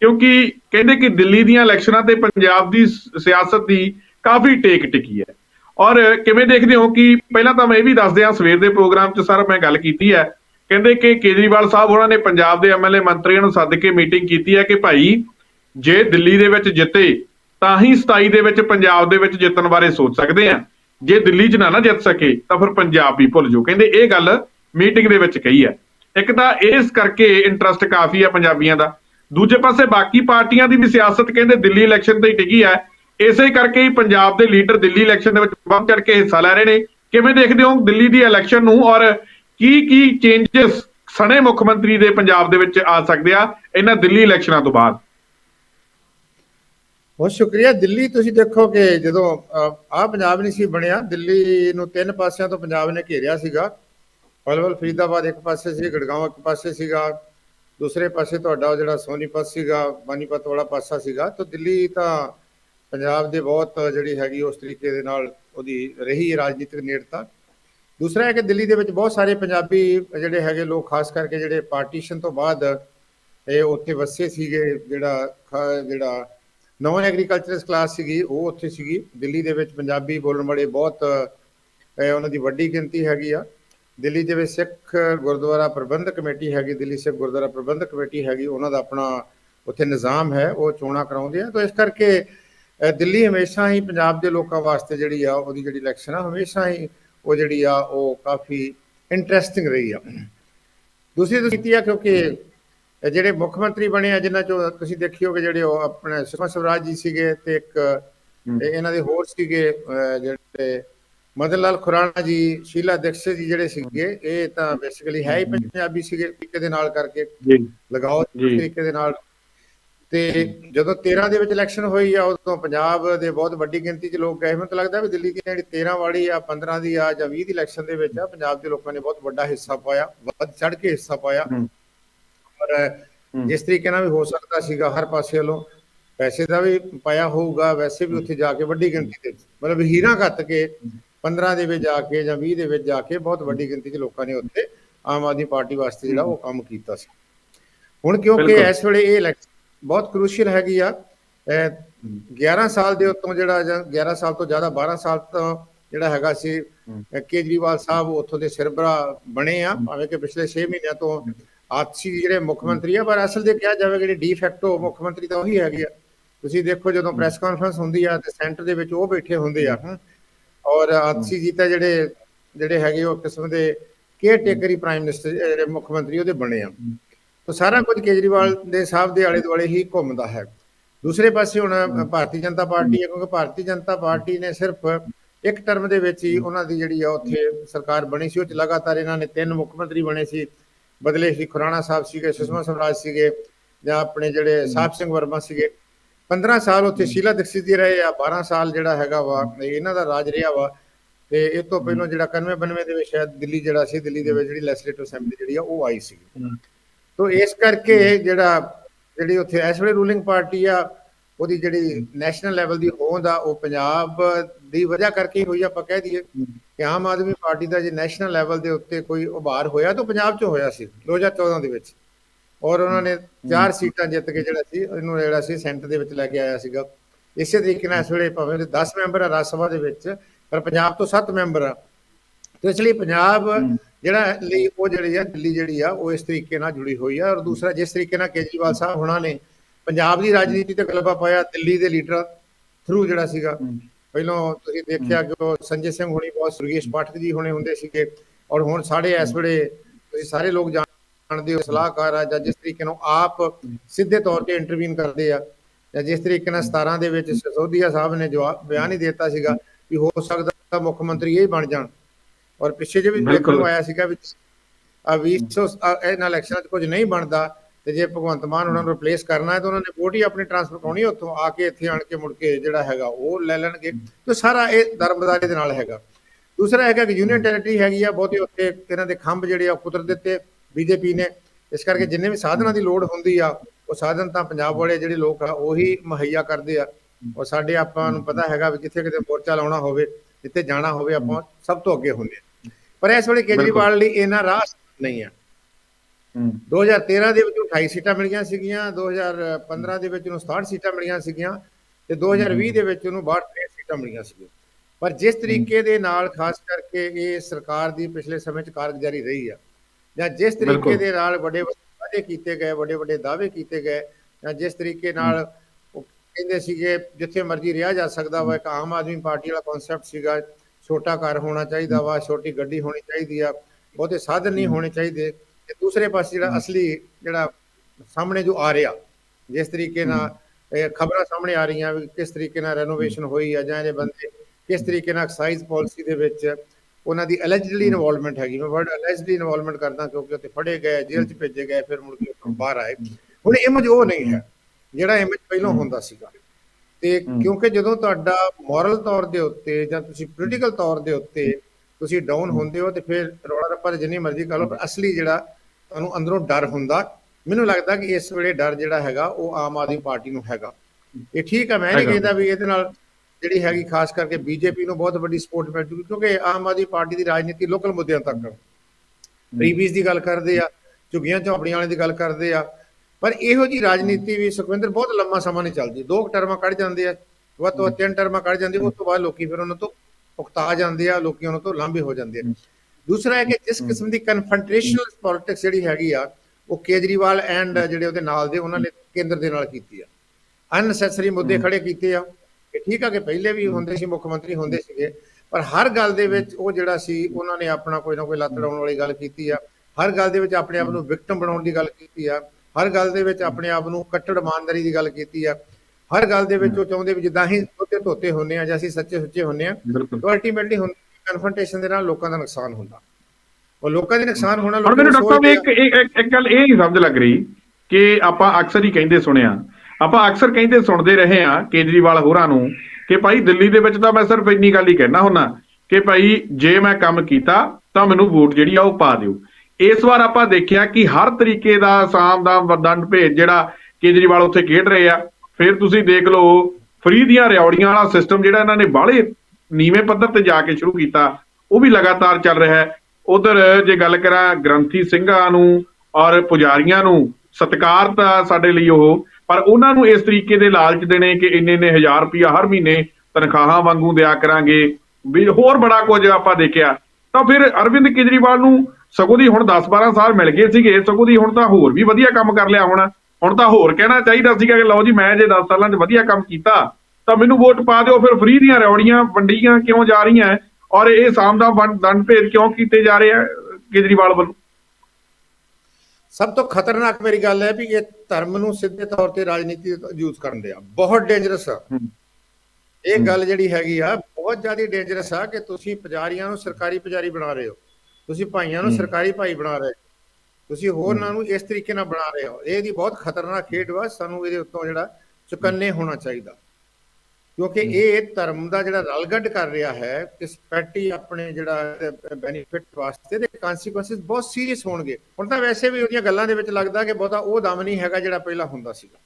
ਕਿਉਂਕਿ ਕਹਿੰਦੇ ਕਿ ਦਿੱਲੀ ਦੀਆਂ ਇਲੈਕਸ਼ਨਾਂ ਤੇ ਪੰਜਾਬ ਦੀ ਸਿਆਸਤ ਦੀ ਕਾਫੀ ਟੇਕ ਟਿਕੀ ਹੈ। ਔਰ ਕਿਵੇਂ ਦੇਖਦੇ ਹੋ ਕਿ ਪਹਿਲਾਂ ਤਾਂ ਮੈਂ ਇਹ ਵੀ ਦੱਸ ਦਿਆਂ ਸਵੇਰ ਦੇ ਪ੍ਰੋਗਰਾਮ 'ਚ ਸਰ ਮੈਂ ਗੱਲ ਕੀਤੀ ਹੈ। ਕਹਿੰਦੇ ਕਿ ਕੇਜਰੀਵਾਲ ਸਾਹਿਬ ਉਹਨਾਂ ਨੇ ਪੰਜਾਬ ਦੇ ਐਮਐਲਏ ਮੰਤਰੀਆਂ ਨੂੰ ਸੱਦ ਕੇ ਮੀਟਿੰਗ ਕੀਤੀ ਹੈ ਕਿ ਭਾਈ ਜੇ ਦਿੱਲੀ ਦੇ ਵਿੱਚ ਜਿੱਤੇ, ਤਾਂ ਹੀ 27 ਦੇ ਵਿੱਚ ਪੰਜਾਬ ਦੇ ਵਿੱਚ ਜਿੱਤਣ ਬਾਰੇ ਸੋਚ ਸਕਦੇ ਆ ਜੇ ਦਿੱਲੀ 'ਚ ਨਾ ਨਾ ਜਿੱਤ ਸਕੇ, ਤਾਂ ਫਿਰ ਪੰਜਾਬ ਵੀ ਭੁੱਲ ਜਾਓ। ਕਹਿੰਦੇ ਇਹ ਗੱਲ ਮੀਟਿੰਗ ਦੇ ਵਿੱਚ ਕਹੀ ਹੈ। ਇੱਕ ਤਾਂ ਇਸ ਕਰਕੇ ਇੰਟਰਸਟ ਕਾਫੀ ਹੈ ਪੰਜਾਬੀਆਂ ਦਾ। ਦੂਜੇ ਪਾਸੇ ਬਾਕੀ ਪਾਰਟੀਆਂ ਦੀ ਵੀ ਸਿਆਸਤ ਕਹਿੰਦੇ ਦਿੱਲੀ ਇਲੈਕਸ਼ਨ ਤੇ ਹੀ ਟਿਕੀ ਹੈ। ਇਸੇ ਕਰਕੇ ਹੀ ਪੰਜਾਬ ਦੇ ਲੀਡਰ ਦਿੱਲੀ ਇਲੈਕਸ਼ਨ ਦੇ ਵਿੱਚ ਵੱਧ ਚੜ ਕੇ ਹਿੱਸਾ ਲੈ ਰਹੇ ਨੇ। ਕਿਵੇਂ ਦੇਖਦੇ ਹੋ ਦਿੱਲੀ ਦੀ ਇਲੈਕਸ਼ਨ ਨੂੰ ਔਰ ਕੀ ਕੀ ਚੇਂਜਸ ਸਣੇ ਮੁੱਖ ਮੰਤਰੀ ਦੇ ਪੰਜਾਬ ਦੇ ਵਿੱਚ ਆ ਸਕਦੇ ਆ ਇਹਨਾਂ ਦਿੱਲੀ ਇਲੈਕਸ਼ਨਾਂ ਤੋਂ ਬਾਅਦ? ਬਹੁਤ ਸ਼ੁਕਰੀਆ। ਦਿੱਲੀ ਤੁਸੀਂ ਦੇਖੋ ਕਿ ਜਦੋਂ ਆ ਪੰਜਾਬ ਨਹੀਂ ਸੀ ਬਣਿਆ, ਦਿੱਲੀ ਨੂੰ ਤਿੰਨ ਪਾਸਿਆਂ ਤੋਂ ਪੰਜਾਬ ਨੇ ਘੇਰਿਆ ਸੀਗਾ। ਪਲਵਲ ਫਰੀਦਾਬਾਦ ਇੱਕ ਪਾਸੇ ਸੀ ਗੜਗਾਉਂ ਇੱਕ ਪਾਸੇ ਸੀਗਾ। ਦੂਸਰੇ ਪਾਸੇ ਤੁਹਾਡਾ ਜਿਹੜਾ ਸੋਨੀਪਤ ਸੀਗਾ, ਬਾਨੀਪਤ ਵਾਲਾ ਪਾਸਾ ਸੀਗਾ। ਤਾਂ ਦਿੱਲੀ ਤਾਂ ਪੰਜਾਬ ਦੇ ਬਹੁਤ ਜਿਹੜੀ ਹੈਗੀ ਉਸ ਤਰੀਕੇ ਦੇ ਨਾਲ ਉਹਦੀ ਰਹੀ ਹੈ ਰਾਜਨੀਤਿਕ ਨੇੜਤਾ। ਦੂਸਰਾ ਹੈ ਕਿ ਦਿੱਲੀ ਦੇ ਵਿੱਚ ਬਹੁਤ ਸਾਰੇ ਪੰਜਾਬੀ ਜਿਹੜੇ ਹੈਗੇ ਲੋਕ, ਖਾਸ ਕਰਕੇ ਜਿਹੜੇ ਪਾਰਟੀਸ਼ਨ ਤੋਂ ਬਾਅਦ ਇਹ ਉੱਥੇ ਵਸੇ ਸੀਗੇ, ਜਿਹੜਾ ਜਿਹੜਾ ਨੌਨ ਐਗਰੀਕਲਚਰਸ ਕਲਾਸ ਸੀਗੀ, ਉਹ ਉੱਥੇ ਸੀਗੀ। ਦਿੱਲੀ ਦੇ ਵਿੱਚ ਪੰਜਾਬੀ ਬੋਲਣ ਵਾਲੇ ਬਹੁਤ ਉਹਨਾਂ ਦੀ ਵੱਡੀ ਗਿਣਤੀ ਹੈਗੀ ਆ। ਦਿੱਲੀ ਦੇ ਵਿੱਚ ਸਿੱਖ ਗੁਰਦੁਆਰਾ ਪ੍ਰਬੰਧਕ ਕਮੇਟੀ ਹੈਗੀ, ਦਿੱਲੀ ਸਿੱਖ ਗੁਰਦੁਆਰਾ ਪ੍ਰਬੰਧਕ ਕਮੇਟੀ ਹੈਗੀ, ਉਹਨਾਂ ਦਾ ਆਪਣਾ ਉੱਥੇ ਨਿਜ਼ਾਮ ਹੈ, ਉਹ ਚੋਣਾਂ ਕਰਾਉਂਦੇ ਆ। ਤਾਂ ਇਸ ਕਰਕੇ ਦਿੱਲੀ ਹਮੇਸ਼ਾ ਹੀ ਪੰਜਾਬ ਦੇ ਲੋਕਾਂ ਵਾਸਤੇ ਜਿਹੜੀ ਆ ਉਹਦੀ ਜਿਹੜੀ ਇਲੈਕਸ਼ਨ ਆ ਹਮੇਸ਼ਾ ਹੀ ਉਹ ਜਿਹੜੀ ਆ ਉਹ ਕਾਫੀ ਇੰਟਰਸਟਿੰਗ ਰਹੀ ਆ। ਦੂਸਰੀ ਤੁਸੀਂ ਆ ਕਿਉਂਕਿ ਜਿਹੜੇ ਮੁੱਖ ਮੰਤਰੀ ਬਣੇ ਆ ਜਿਨ੍ਹਾਂ ਚੋਂ ਤੁਸੀਂ ਦੇਖਿਓਗੇ ਜਿਹੜੇ ਉਹ ਆਪਣੇ ਸੁਸ਼ਮਾ ਸਵਰਾਜ ਜੀ ਸੀਗੇ ਤੇ ਇੱਕ ਇਹ ਇਹਨਾਂ ਦੇ ਹੋਰ ਸੀਗੇ ਜਿਹੜੇ ਮਦਨ ਲਾਲ ਖੁਰਾਣਾ ਜੀ ਸ਼ੀਲਾ ਦੀਕਸ਼ਿਤ ਜੀ ਜਿਹੜੇ ਸੀਗੇ ਇਹ ਤਾਂ ਬੇਸਿਕਲੀ ਹੈ ਹੀ ਪੰਜਾਬੀ ਸੀਗੇ ਤਰੀਕੇ ਦੇ ਨਾਲ ਕਰਕੇ ਲਗਾਓ। ਤਰੀਕੇ ਦੇ ਨਾਲ ਤੇ ਜਦੋਂ 13 ਦੇ ਵਿੱਚ ਇਲੈਕਸ਼ਨ ਹੋਈ ਆ ਉਦੋਂ ਪੰਜਾਬ ਦੇ ਬਹੁਤ ਵੱਡੀ ਗਿਣਤੀ 'ਚ ਲੋਕ ਗਏ। ਮੈਨੂੰ ਲੱਗਦਾ ਵੀ ਦਿੱਲੀ ਦੀ ਜਿਹੜੀ 13 ਵਾਲੀ ਆ 15 ਦੀ ਆ ਜਾਂ 20 ਦੀ ਇਲੈਕਸ਼ਨ ਦੇ ਵਿੱਚ ਆ ਪੰਜਾਬ ਦੇ ਲੋਕਾਂ ਨੇ ਬਹੁਤ ਵੱਡਾ ਹਿੱਸਾ ਪਾਇਆ ਵੱਧ ਚੜ ਕੇ ਹਿੱਸਾ ਪਾਇਆ। ਪਰ ਜਿਸ ਤਰੀਕੇ ਨਾਲ ਵੀ ਹੋ ਸਕਦਾ ਸੀਗਾ ਹਰ ਪਾਸੇ ਵੱਲੋਂ ਪੈਸੇ ਦਾ ਵੀ ਪਾਇਆ ਹੋਊਗਾ ਵੈਸੇ ਵੀ ਉੱਥੇ ਜਾ ਕੇ ਵੱਡੀ ਗਿਣਤੀ ਦੇ ਵਿੱਚ ਮਤਲਬ ਹੀਰਾ ਘੱਤ ਕੇ 15 ਦੇ ਵਿੱਚ ਜਾ ਕੇ ਜਾਂ 20 ਦੇ ਵਿੱਚ ਜਾ ਕੇ ਬਹੁਤ ਵੱਡੀ ਗਿਣਤੀ 'ਚ ਲੋਕਾਂ ਨੇ ਉੱਥੇ ਆਮ ਆਦਮੀ ਪਾਰਟੀ ਵਾਸਤੇ ਜਿਹੜਾ ਉਹ ਕੰਮ ਕੀਤਾ ਸੀ। ਹੁਣ ਕਿਉਂਕਿ। ਇਸ ਵੇਲੇ ਇਹ ਇਲੈਕਸ਼ਨ ਬਹੁਤ ਕ੍ਰੂਸ਼ੀਅਲ ਹੈਗੀ ਆ। ਅਹ 11 ਸਾਲ ਦੇ ਉੱਤੋਂ ਜਿਹੜਾ ਜਾਂ 11 ਸਾਲ ਤੋਂ ਜ਼ਿਆਦਾ 12 ਸਾਲ ਤੋਂ ਜਿਹੜਾ ਹੈਗਾ ਸੀ ਕੇਜਰੀਵਾਲ ਸਾਹਿਬ ਉੱਥੋਂ ਦੇ ਸਿਰਬਰਾ ਬਣੇ ਆ। ਭਾਵੇਂ ਕਿ ਪਿਛਲੇ 6 ਮਹੀਨਿਆਂ ਤੋਂ ਆਤਸੀ ਜਿਹੜੇ ਮੁੱਖ ਮੰਤਰੀ ਆ ਪਰ ਅਸਲ ਦੇ ਕਿਹਾ ਜਾਵੇ ਜਿਹੜੇ ਡੀ ਫੈਕਟੋ ਮੁੱਖ ਮੰਤਰੀ ਤਾਂ ਉਹੀ ਹੈਗੇ ਆ। ਤੁਸੀਂ ਦੇਖੋ ਜਦੋਂ ਪ੍ਰੈਸ ਕਾਨਫਰੰਸ ਹੁੰਦੀ ਆ ਤੇ ਸੈਂਟਰ ਦੇ ਵਿੱਚ ਉਹ ਬੈਠੇ ਹੁੰਦੇ ਆ। ਔਰ ਆਤਸੀ ਜੀ ਤਾਂ ਜਿਹੜੇ ਜਿਹੜੇ ਹੈਗੇ ਉਹ ਕਿਸਮ ਦੇ ਕੇਅਰ ਟੇਕਰ ਪ੍ਰਾਈਮ ਮਿਨਿਸਟਰ ਜਿਹੜੇ ਮੁੱਖ ਮੰਤਰੀ ਉਹਦੇ ਬਣੇ ਆ। ਤਾਂ ਸਾਰਾ ਕੁਝ ਕੇਜਰੀਵਾਲ ਦੇ ਸਾਹਿਬ ਦੇ ਆਲੇ ਦੁਆਲੇ ਹੀ ਘੁੰਮਦਾ ਹੈ। ਦੂਸਰੇ ਪਾਸੇ ਹੁਣ ਭਾਰਤੀ ਜਨਤਾ ਪਾਰਟੀ ਹੈ ਕਿਉਂਕਿ ਭਾਰਤੀ ਜਨਤਾ ਪਾਰਟੀ ਨੇ ਸਿਰਫ ਇੱਕ ਟਰਮ ਦੇ ਵਿੱਚ ਹੀ ਉਹਨਾਂ ਦੀ ਜਿਹੜੀ ਆ ਉੱਥੇ ਸਰਕਾਰ ਬਣੀ ਸੀ ਉਹ ਚ ਲਗਾਤਾਰ ਇਹਨਾਂ ਨੇ ਤਿੰਨ ਮੁੱਖ ਮੰਤਰੀ ਬਣੇ ਸੀ। ਬਦਲੇ ਸੀ ਖੁਰਾਣਾ ਸਾਹਿਬ ਸੀਗੇ ਸੁਸ਼ਮਾ ਸਵਰਾਜ ਸੀਗੇ ਜਾਂ ਆਪਣੇ ਜਿਹੜੇ ਸਾਹਿਬ ਸਿੰਘ ਵਰਮਾ ਸੀਗੇ। 15 ਸਾਲ ਉੱਥੇ ਸ਼ੀਲਾ ਦੀਕਸ਼ਿਤ ਜੀ ਰਹੇ ਆ 12 ਸਾਲ ਜਿਹੜਾ ਹੈਗਾ ਵਾ ਇਹਨਾਂ ਦਾ ਰਾਜ ਰਿਹਾ ਵਾ। ਤੇ ਇਹ ਤੋਂ ਪਹਿਲਾਂ ਜਿਹੜਾ 91 92 ਦੇ ਵਿੱਚ ਸ਼ਾਇਦ ਦਿੱਲੀ ਜਿਹੜਾ ਸੀ ਦਿੱਲੀ ਦੇ ਵਿੱਚ ਜਿਹੜੀ ਲੈਜਿਸਲੇਟਿਵ ਅਸੈਂਬਲੀ ਜਿਹੜੀ ਆ ਉਹ ਆਈ ਸੀ। ਤੋ ਇਸ ਕਰਕੇ ਜਿਹੜਾ, ਜਿਹੜੀ ਉੱਥੇ ਇਸ ਵੇਲੇ ਰੂਲਿੰਗ ਪਾਰਟੀ ਆ, ਉਹਦੀ ਜਿਹੜੀ ਨੈਸ਼ਨਲ ਲੈਵਲ ਦੀ ਹੋਂਦ ਆ, ਉਹ ਪੰਜਾਬ ਦੀ ਵਜ੍ਹਾ ਕਰਕੇ ਹੀ ਹੋਈ ਆਪਾਂ ਕਹਿ ਦਈਏ ਕਿ ਆਮ ਆਦਮੀ ਪਾਰਟੀ ਦਾ ਜੇ ਨੈਸ਼ਨਲ ਲੈਵਲ ਦੇ ਉੱਤੇ ਕੋਈ ਉਭਾਰ ਹੋਇਆ ਤਾਂ ਪੰਜਾਬ 'ਚ ਹੋਇਆ ਸੀ 2014 ਦੇ ਵਿੱਚ। ਔਰ ਉਹਨਾਂ ਨੇ ਚਾਰ ਸੀਟਾਂ ਜਿੱਤ ਕੇ ਜਿਹੜਾ ਸੀ ਇਹਨੂੰ ਜਿਹੜਾ ਸੀ ਸੈਂਟਰ ਦੇ ਵਿੱਚ ਲੈ ਕੇ ਆਇਆ ਸੀਗਾ। ਇਸੇ ਤਰੀਕੇ ਨਾਲ ਇਸ ਵੇਲੇ ਭਾਵੇਂ ਉਹਦੇ 10 ਮੈਂਬਰ ਆ ਰਾਜ ਸਭਾ ਦੇ ਵਿੱਚ, ਪਰ ਪੰਜਾਬ ਤੋਂ 7 ਮੈਂਬਰ ਆ। ਤੇ ਇਸ ਲਈ ਪੰਜਾਬ ਜਿਹੜਾ ਲਈ ਉਹ ਜਿਹੜੀ ਆ ਦਿੱਲੀ ਜਿਹੜੀ ਆ ਉਹ ਇਸ ਤਰੀਕੇ ਨਾਲ ਜੁੜੀ ਹੋਈ ਆ। ਔਰ ਦੂਸਰਾ ਜਿਸ ਤਰੀਕੇ ਨਾਲ ਕੇਜਰੀਵਾਲ ਸਾਹਿਬ ਹੁਣਾਂ ਨੇ ਪੰਜਾਬ ਦੀ ਰਾਜਨੀਤੀ ਤੇ ਗਲਬਾ ਪਾਇਆ ਦਿੱਲੀ ਦੇ ਲੀਡਰ ਥਰੂ ਜਿਹੜਾ ਸੀਗਾ। ਪਹਿਲਾਂ ਤੁਸੀਂ ਦੇਖਿਆ ਕਿ ਉਹ ਸੰਜੇ ਸਿੰਘ ਹੁਣੀ ਬਹੁਤ ਸੁਰਗੇਸ਼ ਪਾਠਕ ਜੀ ਹੁਣੇ ਹੁੰਦੇ ਸੀਗੇ। ਔਰ ਹੁਣ ਸਾਡੇ ਇਸ ਵੇਲੇ ਤੁਸੀਂ ਸਾਰੇ ਲੋਕ ਜਾਣਦੇ ਹੋ ਸਲਾਹਕਾਰ ਆ ਜਾਂ ਜਿਸ ਤਰੀਕੇ ਨਾਲ ਆਪ ਸਿੱਧੇ ਤੌਰ ਤੇ ਇੰਟਰਵੀਨ ਕਰਦੇ ਆ ਜਾਂ ਜਿਸ ਤਰੀਕੇ ਨਾਲ 17 ਦੇ ਵਿੱਚ ਸਿਸੋਦੀਆ ਸਾਹਿਬ ਨੇ ਜਵਾਬ ਬਿਆਨ ਹੀ ਦਿੱਤਾ ਸੀਗਾ ਵੀ ਹੋ ਸਕਦਾ ਮੁੱਖ ਮੰਤਰੀ ਇਹ ਬਣ ਜਾਣ। ਔਰ ਪਿੱਛੇ ਜੇ ਵੀ ਦੇਖਣ। ਨੂੰ ਆਇਆ ਸੀਗਾ ਵੀ ਆ 200 ਇਹਨਾਂ ਇਲੈਕਸ਼ਨਾਂ 'ਚ ਕੁਝ ਨਹੀਂ ਬਣਦਾ ਤੇ ਜੇ ਭਗਵੰਤ ਮਾਨ ਉਹਨਾਂ ਨੂੰ ਰਿਪਲੇਸ ਕਰਨਾ ਹੈ ਤਾਂ ਉਹਨਾਂ ਨੇ ਵੋਟ ਹੀ ਆਪਣੀ ਟ੍ਰਾਂਸਫਰ ਕਰਾਉਣੀ ਉੱਥੋਂ ਆ ਕੇ ਇੱਥੇ ਆਣ ਕੇ ਮੁੜ ਕੇ ਜਿਹੜਾ ਹੈਗਾ ਉਹ ਲੈ ਲੈਣਗੇ। ਤੇ ਸਾਰਾ ਇਹ ਦਰਬਦਾਰੀ ਦੇ ਨਾਲ ਹੈਗਾ। ਦੂਸਰਾ ਹੈਗਾ ਕਿ ਯੂਨੀਅਨ ਟੈਰੀਟਰੀ ਹੈਗੀ ਆ ਬਹੁਤੇ ਉੱਥੇ ਇਹਨਾਂ ਦੇ ਖੰਭ ਜਿਹੜੇ ਆ ਕੁਤਰ ਦਿੱਤੇ ਬੀਜੇਪੀ ਨੇ। ਇਸ ਕਰਕੇ ਜਿੰਨੇ ਵੀ ਸਾਧਨਾਂ ਦੀ ਲੋੜ ਹੁੰਦੀ ਆ ਉਹ ਸਾਧਨ ਤਾਂ ਪੰਜਾਬ ਵਾਲੇ ਜਿਹੜੇ ਲੋਕ ਆ ਉਹੀ ਮੁਹੱਈਆ ਕਰਦੇ ਆ। ਔਰ ਸਾਡੇ ਆਪਾਂ ਨੂੰ ਪਤਾ ਹੈਗਾ ਵੀ ਕਿੱਥੇ ਕਿਤੇ ਮੋਰਚਾ ਲਾਉਣਾ ਹੋਵੇ ਜਿੱਥੇ ਜਾਣਾ ਹੋਵੇ ਆਪਾਂ ਸਭ ਤੋਂ ਅੱਗੇ ਹੁੰਦੇ ਆ। ਪਰ ਇਸ ਵੇਲੇ ਕੇਜਰੀਵਾਲ ਲਈ ਇਹਨਾਂ ਰਾਹ ਨਹੀਂ ਆ। 2013 ਦੇ ਵਿੱਚ 28 ਸੀਟਾਂ ਮਿਲੀਆਂ ਸੀਗੀਆਂ 2015 ਦੇ ਵਿੱਚ ਉਹਨੂੰ 67 ਸੀਟਾਂ ਮਿਲੀਆਂ ਸੀਗੀਆਂ ਤੇ 2020 ਦੇ ਵਿੱਚ ਉਹਨੂੰ 62 ਸੀਟਾਂ ਮਿਲੀਆਂ ਸੀਗੀਆਂ। ਪਰ ਜਿਸ ਤਰੀਕੇ ਦੇ ਨਾਲ ਖਾਸ ਕਰਕੇ ਇਹ ਸਰਕਾਰ ਦੀ ਪਿਛਲੇ ਸਮੇਂ 'ਚ ਕਾਰਗੁਜ਼ਾਰੀ ਰਹੀ ਆ ਜਾਂ ਜਿਸ ਤਰੀਕੇ। ਦੇ ਨਾਲ ਵੱਡੇ ਵਾਅਦੇ ਕੀਤੇ ਗਏ ਵੱਡੇ ਵੱਡੇ ਦਾਅਵੇ ਕੀਤੇ ਗਏ ਜਾਂ ਜਿਸ ਤਰੀਕੇ ਨਾਲ ਉਹ ਕਹਿੰਦੇ ਸੀਗੇ ਜਿੱਥੇ ਮਰਜ਼ੀ ਰਿਹਾ ਜਾ ਸਕਦਾ ਵਾ ਇੱਕ ਆਮ ਆਦਮੀ ਪਾਰਟੀ ਵਾਲਾ ਕਨਸੈਪਟ ਸੀਗਾ ਛੋਟਾ ਘਰ ਹੋਣਾ ਚਾਹੀਦਾ ਵਾ ਛੋਟੀ ਗੱਡੀ ਹੋਣੀ ਚਾਹੀਦੀ ਆ ਬਹੁਤੇ ਸਾਧਨ ਨਹੀਂ ਹੋਣੇ ਚਾਹੀਦੇ। ਤੇ ਦੂਸਰੇ ਪਾਸੇ ਜਿਹੜਾ ਅਸਲੀ ਜਿਹੜਾ ਸਾਹਮਣੇ ਜੋ ਆ ਰਿਹਾ ਜਿਸ ਤਰੀਕੇ ਨਾਲ ਇਹ ਖਬਰਾਂ ਸਾਹਮਣੇ ਆ ਰਹੀਆਂ ਵੀ ਕਿਸ ਤਰੀਕੇ ਨਾਲ ਰੈਨੋਵੇਸ਼ਨ ਹੋਈ ਆ ਜਾਂ ਇਹ ਬੰਦੇ ਕਿਸ ਤਰੀਕੇ ਨਾਲ ਐਕਸਾਈਜ਼ ਪਾਲਿਸੀ ਦੇ ਵਿੱਚ ਉਹਨਾਂ ਦੀ ਅਲੈਜਡਲੀ ਇਨਵੋਲਵਮੈਂਟ ਹੈਗੀ। ਮੈਂ ਵਰਡ ਅਲੈਜਡਲੀ ਇਨਵੋਲਵਮੈਂਟ ਕਰਦਾ ਕਿਉਂਕਿ ਉੱਥੇ ਫੜੇ ਗਏ ਜੇਲ੍ਹ 'ਚ ਭੇਜੇ ਗਏ ਫਿਰ ਮੁੜ ਕੇ ਬਾਹਰ ਆਏ। ਹੁਣ ਇਮੇਜ ਉਹ ਨਹੀਂ ਹੈ ਜਿਹੜਾ ਇਮੇਜ ਪਹਿਲਾਂ ਹੁੰਦਾ ਸੀਗਾ। ਤੇ ਕਿਉਂਕਿ ਜਦੋਂ ਤੁਹਾਡਾ ਮੋਰਲ ਤੌਰ ਦੇ ਉੱਤੇ ਜਾਂ ਤੁਸੀਂ ਪੋਲੀਟੀਕਲ ਤੌਰ ਦੇ ਉੱਤੇ ਤੁਸੀਂ ਡਾਊਨ ਹੁੰਦੇ ਹੋ ਤੇ ਫਿਰ ਰੌਲਾ ਰੱਪਾ ਤੇ ਜਿੰਨੀ ਮਰਜ਼ੀ ਕਰ ਲਓ ਪਰ ਅਸਲੀ ਜਿਹੜਾ ਤੁਹਾਨੂੰ ਅੰਦਰੋਂ ਡਰ ਹੁੰਦਾ ਮੈਨੂੰ ਲੱਗਦਾ ਕਿ ਇਸ ਵੇਲੇ ਡਰ ਜਿਹੜਾ ਹੈਗਾ ਉਹ ਆਮ ਆਦਮੀ ਪਾਰਟੀ ਨੂੰ ਹੈਗਾ। ਇਹ ਠੀਕ ਹੈ ਮੈਂ ਨਹੀਂ। ਕਹਿੰਦਾ ਵੀ ਇਹਦੇ ਨਾਲ ਜਿਹੜੀ ਹੈਗੀ ਖਾਸ ਕਰਕੇ ਬੀਜੇਪੀ ਨੂੰ ਬਹੁਤ ਵੱਡੀ ਸਪੋਰਟ ਮਿਲ ਚੁੱਕੀ ਕਿਉਂਕਿ ਆਮ ਆਦਮੀ ਪਾਰਟੀ ਦੀ ਰਾਜਨੀਤੀ ਲੋਕਲ ਮੁੱਦਿਆਂ ਤੱਕ। ਫਰੀਬੀਜ਼ ਦੀ ਗੱਲ ਕਰਦੇ ਆ ਝੁੱਗੀਆਂ ਝੌਪੜੀਆਂ ਵਾਲੇ ਦੀ ਗੱਲ ਕਰਦੇ ਆ ਪਰ ਇਹੋ ਜੀ ਰਾਜਨੀਤੀ ਵੀ ਸੁਖਵਿੰਦਰ ਬਹੁਤ ਲੰਮਾ ਸਮਾਂ ਨਹੀਂ ਚੱਲਦੀ। ਦੋ ਟਰਮਾਂ ਕੱਢ ਜਾਂਦੇ ਆ ਵੱਧ ਤੋਂ ਤਿੰਨ ਟਰਮਾਂ ਕੱਢ ਜਾਂਦੇ ਉਸ ਤੋਂ ਬਾਅਦ ਲੋਕੀ ਫਿਰ ਉਹਨਾਂ ਤੋਂ ਉਕਤਾ ਜਾਂਦੇ ਆ ਲੋਕੀ ਉਹਨਾਂ ਤੋਂ ਲਾਂਭੇ ਹੋ ਜਾਂਦੇ ਆ। ਦੂਸਰਾ ਹੈ ਕਿ ਜਿਸ ਕਿਸਮ ਦੀ ਕਨਫਰੰਟੇਸ਼ਨਲ ਪੋਲਿਟਿਕਸ ਜਿਹੜੀ ਹੈਗੀ ਆ ਉਹ ਕੇਜਰੀਵਾਲ ਐਂਡ ਜਿਹੜੇ ਉਹਦੇ ਨਾਲ ਦੇ ਉਹਨਾਂ ਨੇ ਕੇਂਦਰ ਦੇ ਨਾਲ ਕੀਤੀ ਆ। ਅਨਸੈਸਰੀ ਮੁੱਦੇ ਖੜੇ ਕੀਤੇ ਆ ਕਿ ਠੀਕ ਆ ਕਿ ਪਹਿਲੇ ਵੀ ਹੁੰਦੇ ਸੀ ਮੁੱਖ ਮੰਤਰੀ ਹੁੰਦੇ ਸੀਗੇ ਪਰ ਹਰ ਗੱਲ ਦੇ ਵਿੱਚ ਉਹ ਜਿਹੜਾ ਸੀ ਉਹਨਾਂ ਨੇ ਆਪਣਾ ਕੋਈ ਨਾ ਕੋਈ ਲੱਤ ਡਾਉਣ ਵਾਲੀ ਗੱਲ ਕੀਤੀ ਆ। ਹਰ ਗੱਲ ਦੇ ਵਿੱਚ ਆਪਣੇ ਆਪ ਨੂੰ ਵਿਕਟਮ ਬਣਾਉਣ ਦੀ ਗੱਲ ਕੀਤੀ ਆ। ਹਰ ਗੱਲ ਦੇ ਵਿੱਚ ਆਪਣੇ ਆਪ ਨੂੰ ਕੱਟੜ ਇਮਾਨਦਾਰੀ ਦੀ ਗੱਲ ਕੀਤੀ ਆ। ਹਰ ਗੱਲ ਦੇ ਵਿੱਚ ਉਹ ਚਾਹੁੰਦੇ ਵੀ ਜਿੱਦਾਂ ਹੀ ਧੋਤੇ ਧੋਤੇ ਹੁੰਨੇ ਆ ਜਾਂ ਅਸੀਂ ਸੱਚੇ ਸੁੱਚੇ ਹੁੰਨੇ ਆ ਤਾਂ ਅਲਟੀਮੇਟਲੀ ਹੁਣ ਕਨਫਰੰਟੇਸ਼ਨ ਦੇ ਨਾਲ ਲੋਕਾਂ ਦਾ ਨੁਕਸਾਨ ਹੁੰਦਾ। ਉਹ ਲੋਕਾਂ ਦੇ ਨੁਕਸਾਨ ਹੋਣਾ ਹੁਣ ਮੈਨੂੰ ਡਾਕਟਰ ਸਾਹਿਬ ਸੋਚਦੇ ਇੱਕ ਇੱਕ- ਇੱਕ- ਇੱਕ ਗੱਲ ਇਹ ਨਹੀਂ ਸਮਝ ਲੱਗ ਰਹੀ ਕਿ ਆਪਾਂ ਅਕਸਰ ਹੀ ਕਹਿੰਦੇ ਸੁਣਿਆ। ਆਪਾਂ ਅਕਸਰ ਕਹਿੰਦੇ ਸੁਣਦੇ ਰਹੇ ਆ ਕੇਜਰੀਵਾਲ ਹੋਰਾਂ ਨੂੰ ਕਿ ਭਾਈ ਦਿੱਲੀ ਦੇ ਵਿੱਚ ਤਾਂ ਮੈਂ ਸਿਰਫ ਇੰਨੀ ਗੱਲ ਹੀ ਕਹਿਣਾ ਹੁੰਨਾ ਕਿ ਭਾਈ ਜੇ ਮੈਂ ਕੰਮ ਕੀਤਾ ਤਾਂ ਮੈਨੂੰ ਵੋਟ ਜਿਹੜੀ ਆ ਉਹ ਪਾ ਦਿਓ। ਇਸ ਵਾਰ ਆਪਾਂ ਦੇਖਿਆ ਕਿ ਹਰ ਤਰੀਕੇ ਦਾ ਸਾਮ ਦਾ ਵਰਦੰਡ ਭੇਜ ਜਿਹੜਾ ਕੇਜਰੀਵਾਲ ਉੱਥੇ ਖੇਡ ਰਹੇ ਆ। ਫਿਰ ਤੁਸੀਂ ਦੇਖ ਲਓ, ਫ੍ਰੀ ਦੀਆਂ ਰਿਆਉੜੀਆਂ ਵਾਲਾ ਸਿਸਟਮ ਜਿਹੜਾ ਇਹਨਾਂ ਨੇ ਬਾਹਲੇ ਨੀਵੇਂ ਪੱਧਰ ਤੇ ਜਾ ਕੇ ਸ਼ੁਰੂ ਕੀਤਾ, ਉਹ ਵੀ ਲਗਾਤਾਰ ਚੱਲ ਰਿਹਾ ਹੈ। ਉਧਰ ਜੇ ਗੱਲ ਕਰਾਂ ਗ੍ਰੰਥੀ ਸਿੰਘਾਂ ਨੂੰ ਔਰ ਪੁਜਾਰੀਆਂ ਨੂੰ, ਸਤਕਾਰ ਤਾਂ ਸਾਡੇ ਲਈ ਉਹ, ਪਰ ਉਹਨਾਂ ਨੂੰ ਇਸ ਤਰੀਕੇ ਦੇ ਲਾਲਚ ਦੇਣੇ ਕਿ ਇੰਨੇ ਨੇ ਹਜ਼ਾਰ ਰੁਪਇਆ ਹਰ ਮਹੀਨੇ ਤਨਖਾਹਾਂ ਵਾਂਗੂ ਦਿਆ ਕਰਾਂਗੇ। ਵੀ ਹੋਰ ਬੜਾ ਕੁਝ ਆਪਾਂ ਦੇਖਿਆ। ਤਾਂ ਫਿਰ ਅਰਵਿੰਦ ਕੇਜਰੀਵਾਲ ਨੂੰ ਸਗੋਂ ਦੀ ਹੁਣ 10-12 ਸਾਲ ਮਿਲ ਗਏ ਸੀਗੇ ਸਗੋਂ ਦੀ ਹੁਣ ਤਾਂ ਹੋਰ ਵੀ ਵਧੀਆ ਕੰਮ ਕਰ ਲਿਆ ਹੋਣਾ। ਹੁਣ ਤਾਂ ਹੋਰ ਕਹਿਣਾ ਚਾਹੀਦਾ ਸੀਗਾ ਕਿ ਲਓ ਜੀ ਮੈਂ ਜੇ 10 ਸਾਲਾਂ 'ਚ ਵਧੀਆ ਕੰਮ ਕੀਤਾ ਤਾਂ ਮੈਨੂੰ ਵੋਟ ਪਾ ਦਿਓ ਫਿਰ ਫ੍ਰੀ ਦੀਆਂ ਰੌਣੀਆਂ ਵੰਡੀਆਂ ਕਿਉਂ ਜਾ ਰਹੀਆਂ? ਔਰ ਇਹ ਸਾਮ ਦਾ ਵੰਡ- ਦੰਡ ਭੇਦ ਕਿਉਂ ਕੀਤੇ ਜਾ ਰਹੇ ਆ ਕੇਜਰੀਵਾਲ ਵੱਲੋਂ? ਸਭ ਤੋਂ ਖਤਰਨਾਕ ਮੇਰੀ ਗੱਲ ਹੈ ਵੀ ਇਹ ਧਰਮ ਨੂੰ ਸਿੱਧੇ ਤੌਰ ਤੇ ਰਾਜਨੀਤੀ ਯੂਜ਼ ਕਰਨ ਦੇ ਆ। ਬਹੁਤ ਡੇਂਜਰਸ ਆ। ਇਹ ਗੱਲ ਜਿਹੜੀ ਹੈਗੀ ਆ ਬਹੁਤ ਜ਼ਿਆਦਾ ਡੇਂਜਰਸ ਆ ਕਿ ਤੁਸੀਂ ਪੁਜਾਰੀਆਂ ਨੂੰ ਸਰਕਾਰੀ ਪੁਜਾਰੀ ਬਣਾ ਰਹੇ ਹੋ। ਤੁਸੀਂ ਭਾਈਆਂ ਨੂੰ। ਸਰਕਾਰੀ ਭਾਈ ਬਣਾ ਰਹੇ ਹੋ। ਤੁਸੀਂ ਹੋਰਨਾਂ ਨੂੰ ਇਸ ਤਰੀਕੇ ਨਾਲ ਬਣਾ ਰਹੇ ਹੋ। ਇਹਦੀ ਬਹੁਤ ਖਤਰਨਾਕ ਖੇਡ ਵਾ ਸਾਨੂੰ ਇਹਦੇ ਉੱਤੋਂ ਜਿਹੜਾ ਚੁਕੰਨੇ ਹੋਣਾ ਚਾਹੀਦਾ। ਕਿਉਂਕਿ ਇਹ ਧਰਮ ਦਾ ਜਿਹੜਾ ਰਲਗੱਡ ਕਰ ਰਿਹਾ ਹੈ ਕਿਸ ਪੈਟੀ ਆਪਣੇ ਜਿਹੜਾ ਬੈਨੀਫਿਟ ਵਾਸਤੇ ਦੇ ਕਨਸੀਕੁਐਂਸਸ ਬਹੁਤ ਸੀਰੀਅਸ ਹੋਣਗੇ। ਹੁਣ ਤਾਂ ਵੈਸੇ ਵੀ ਉਹਦੀਆਂ ਗੱਲਾਂ ਦੇ ਵਿੱਚ ਲੱਗਦਾ ਕਿ ਬਹੁਤਾ ਉਹ ਦਮ ਨਹੀਂ ਹੈਗਾ ਜਿਹੜਾ ਪਹਿਲਾਂ ਹੁੰਦਾ ਸੀਗਾ।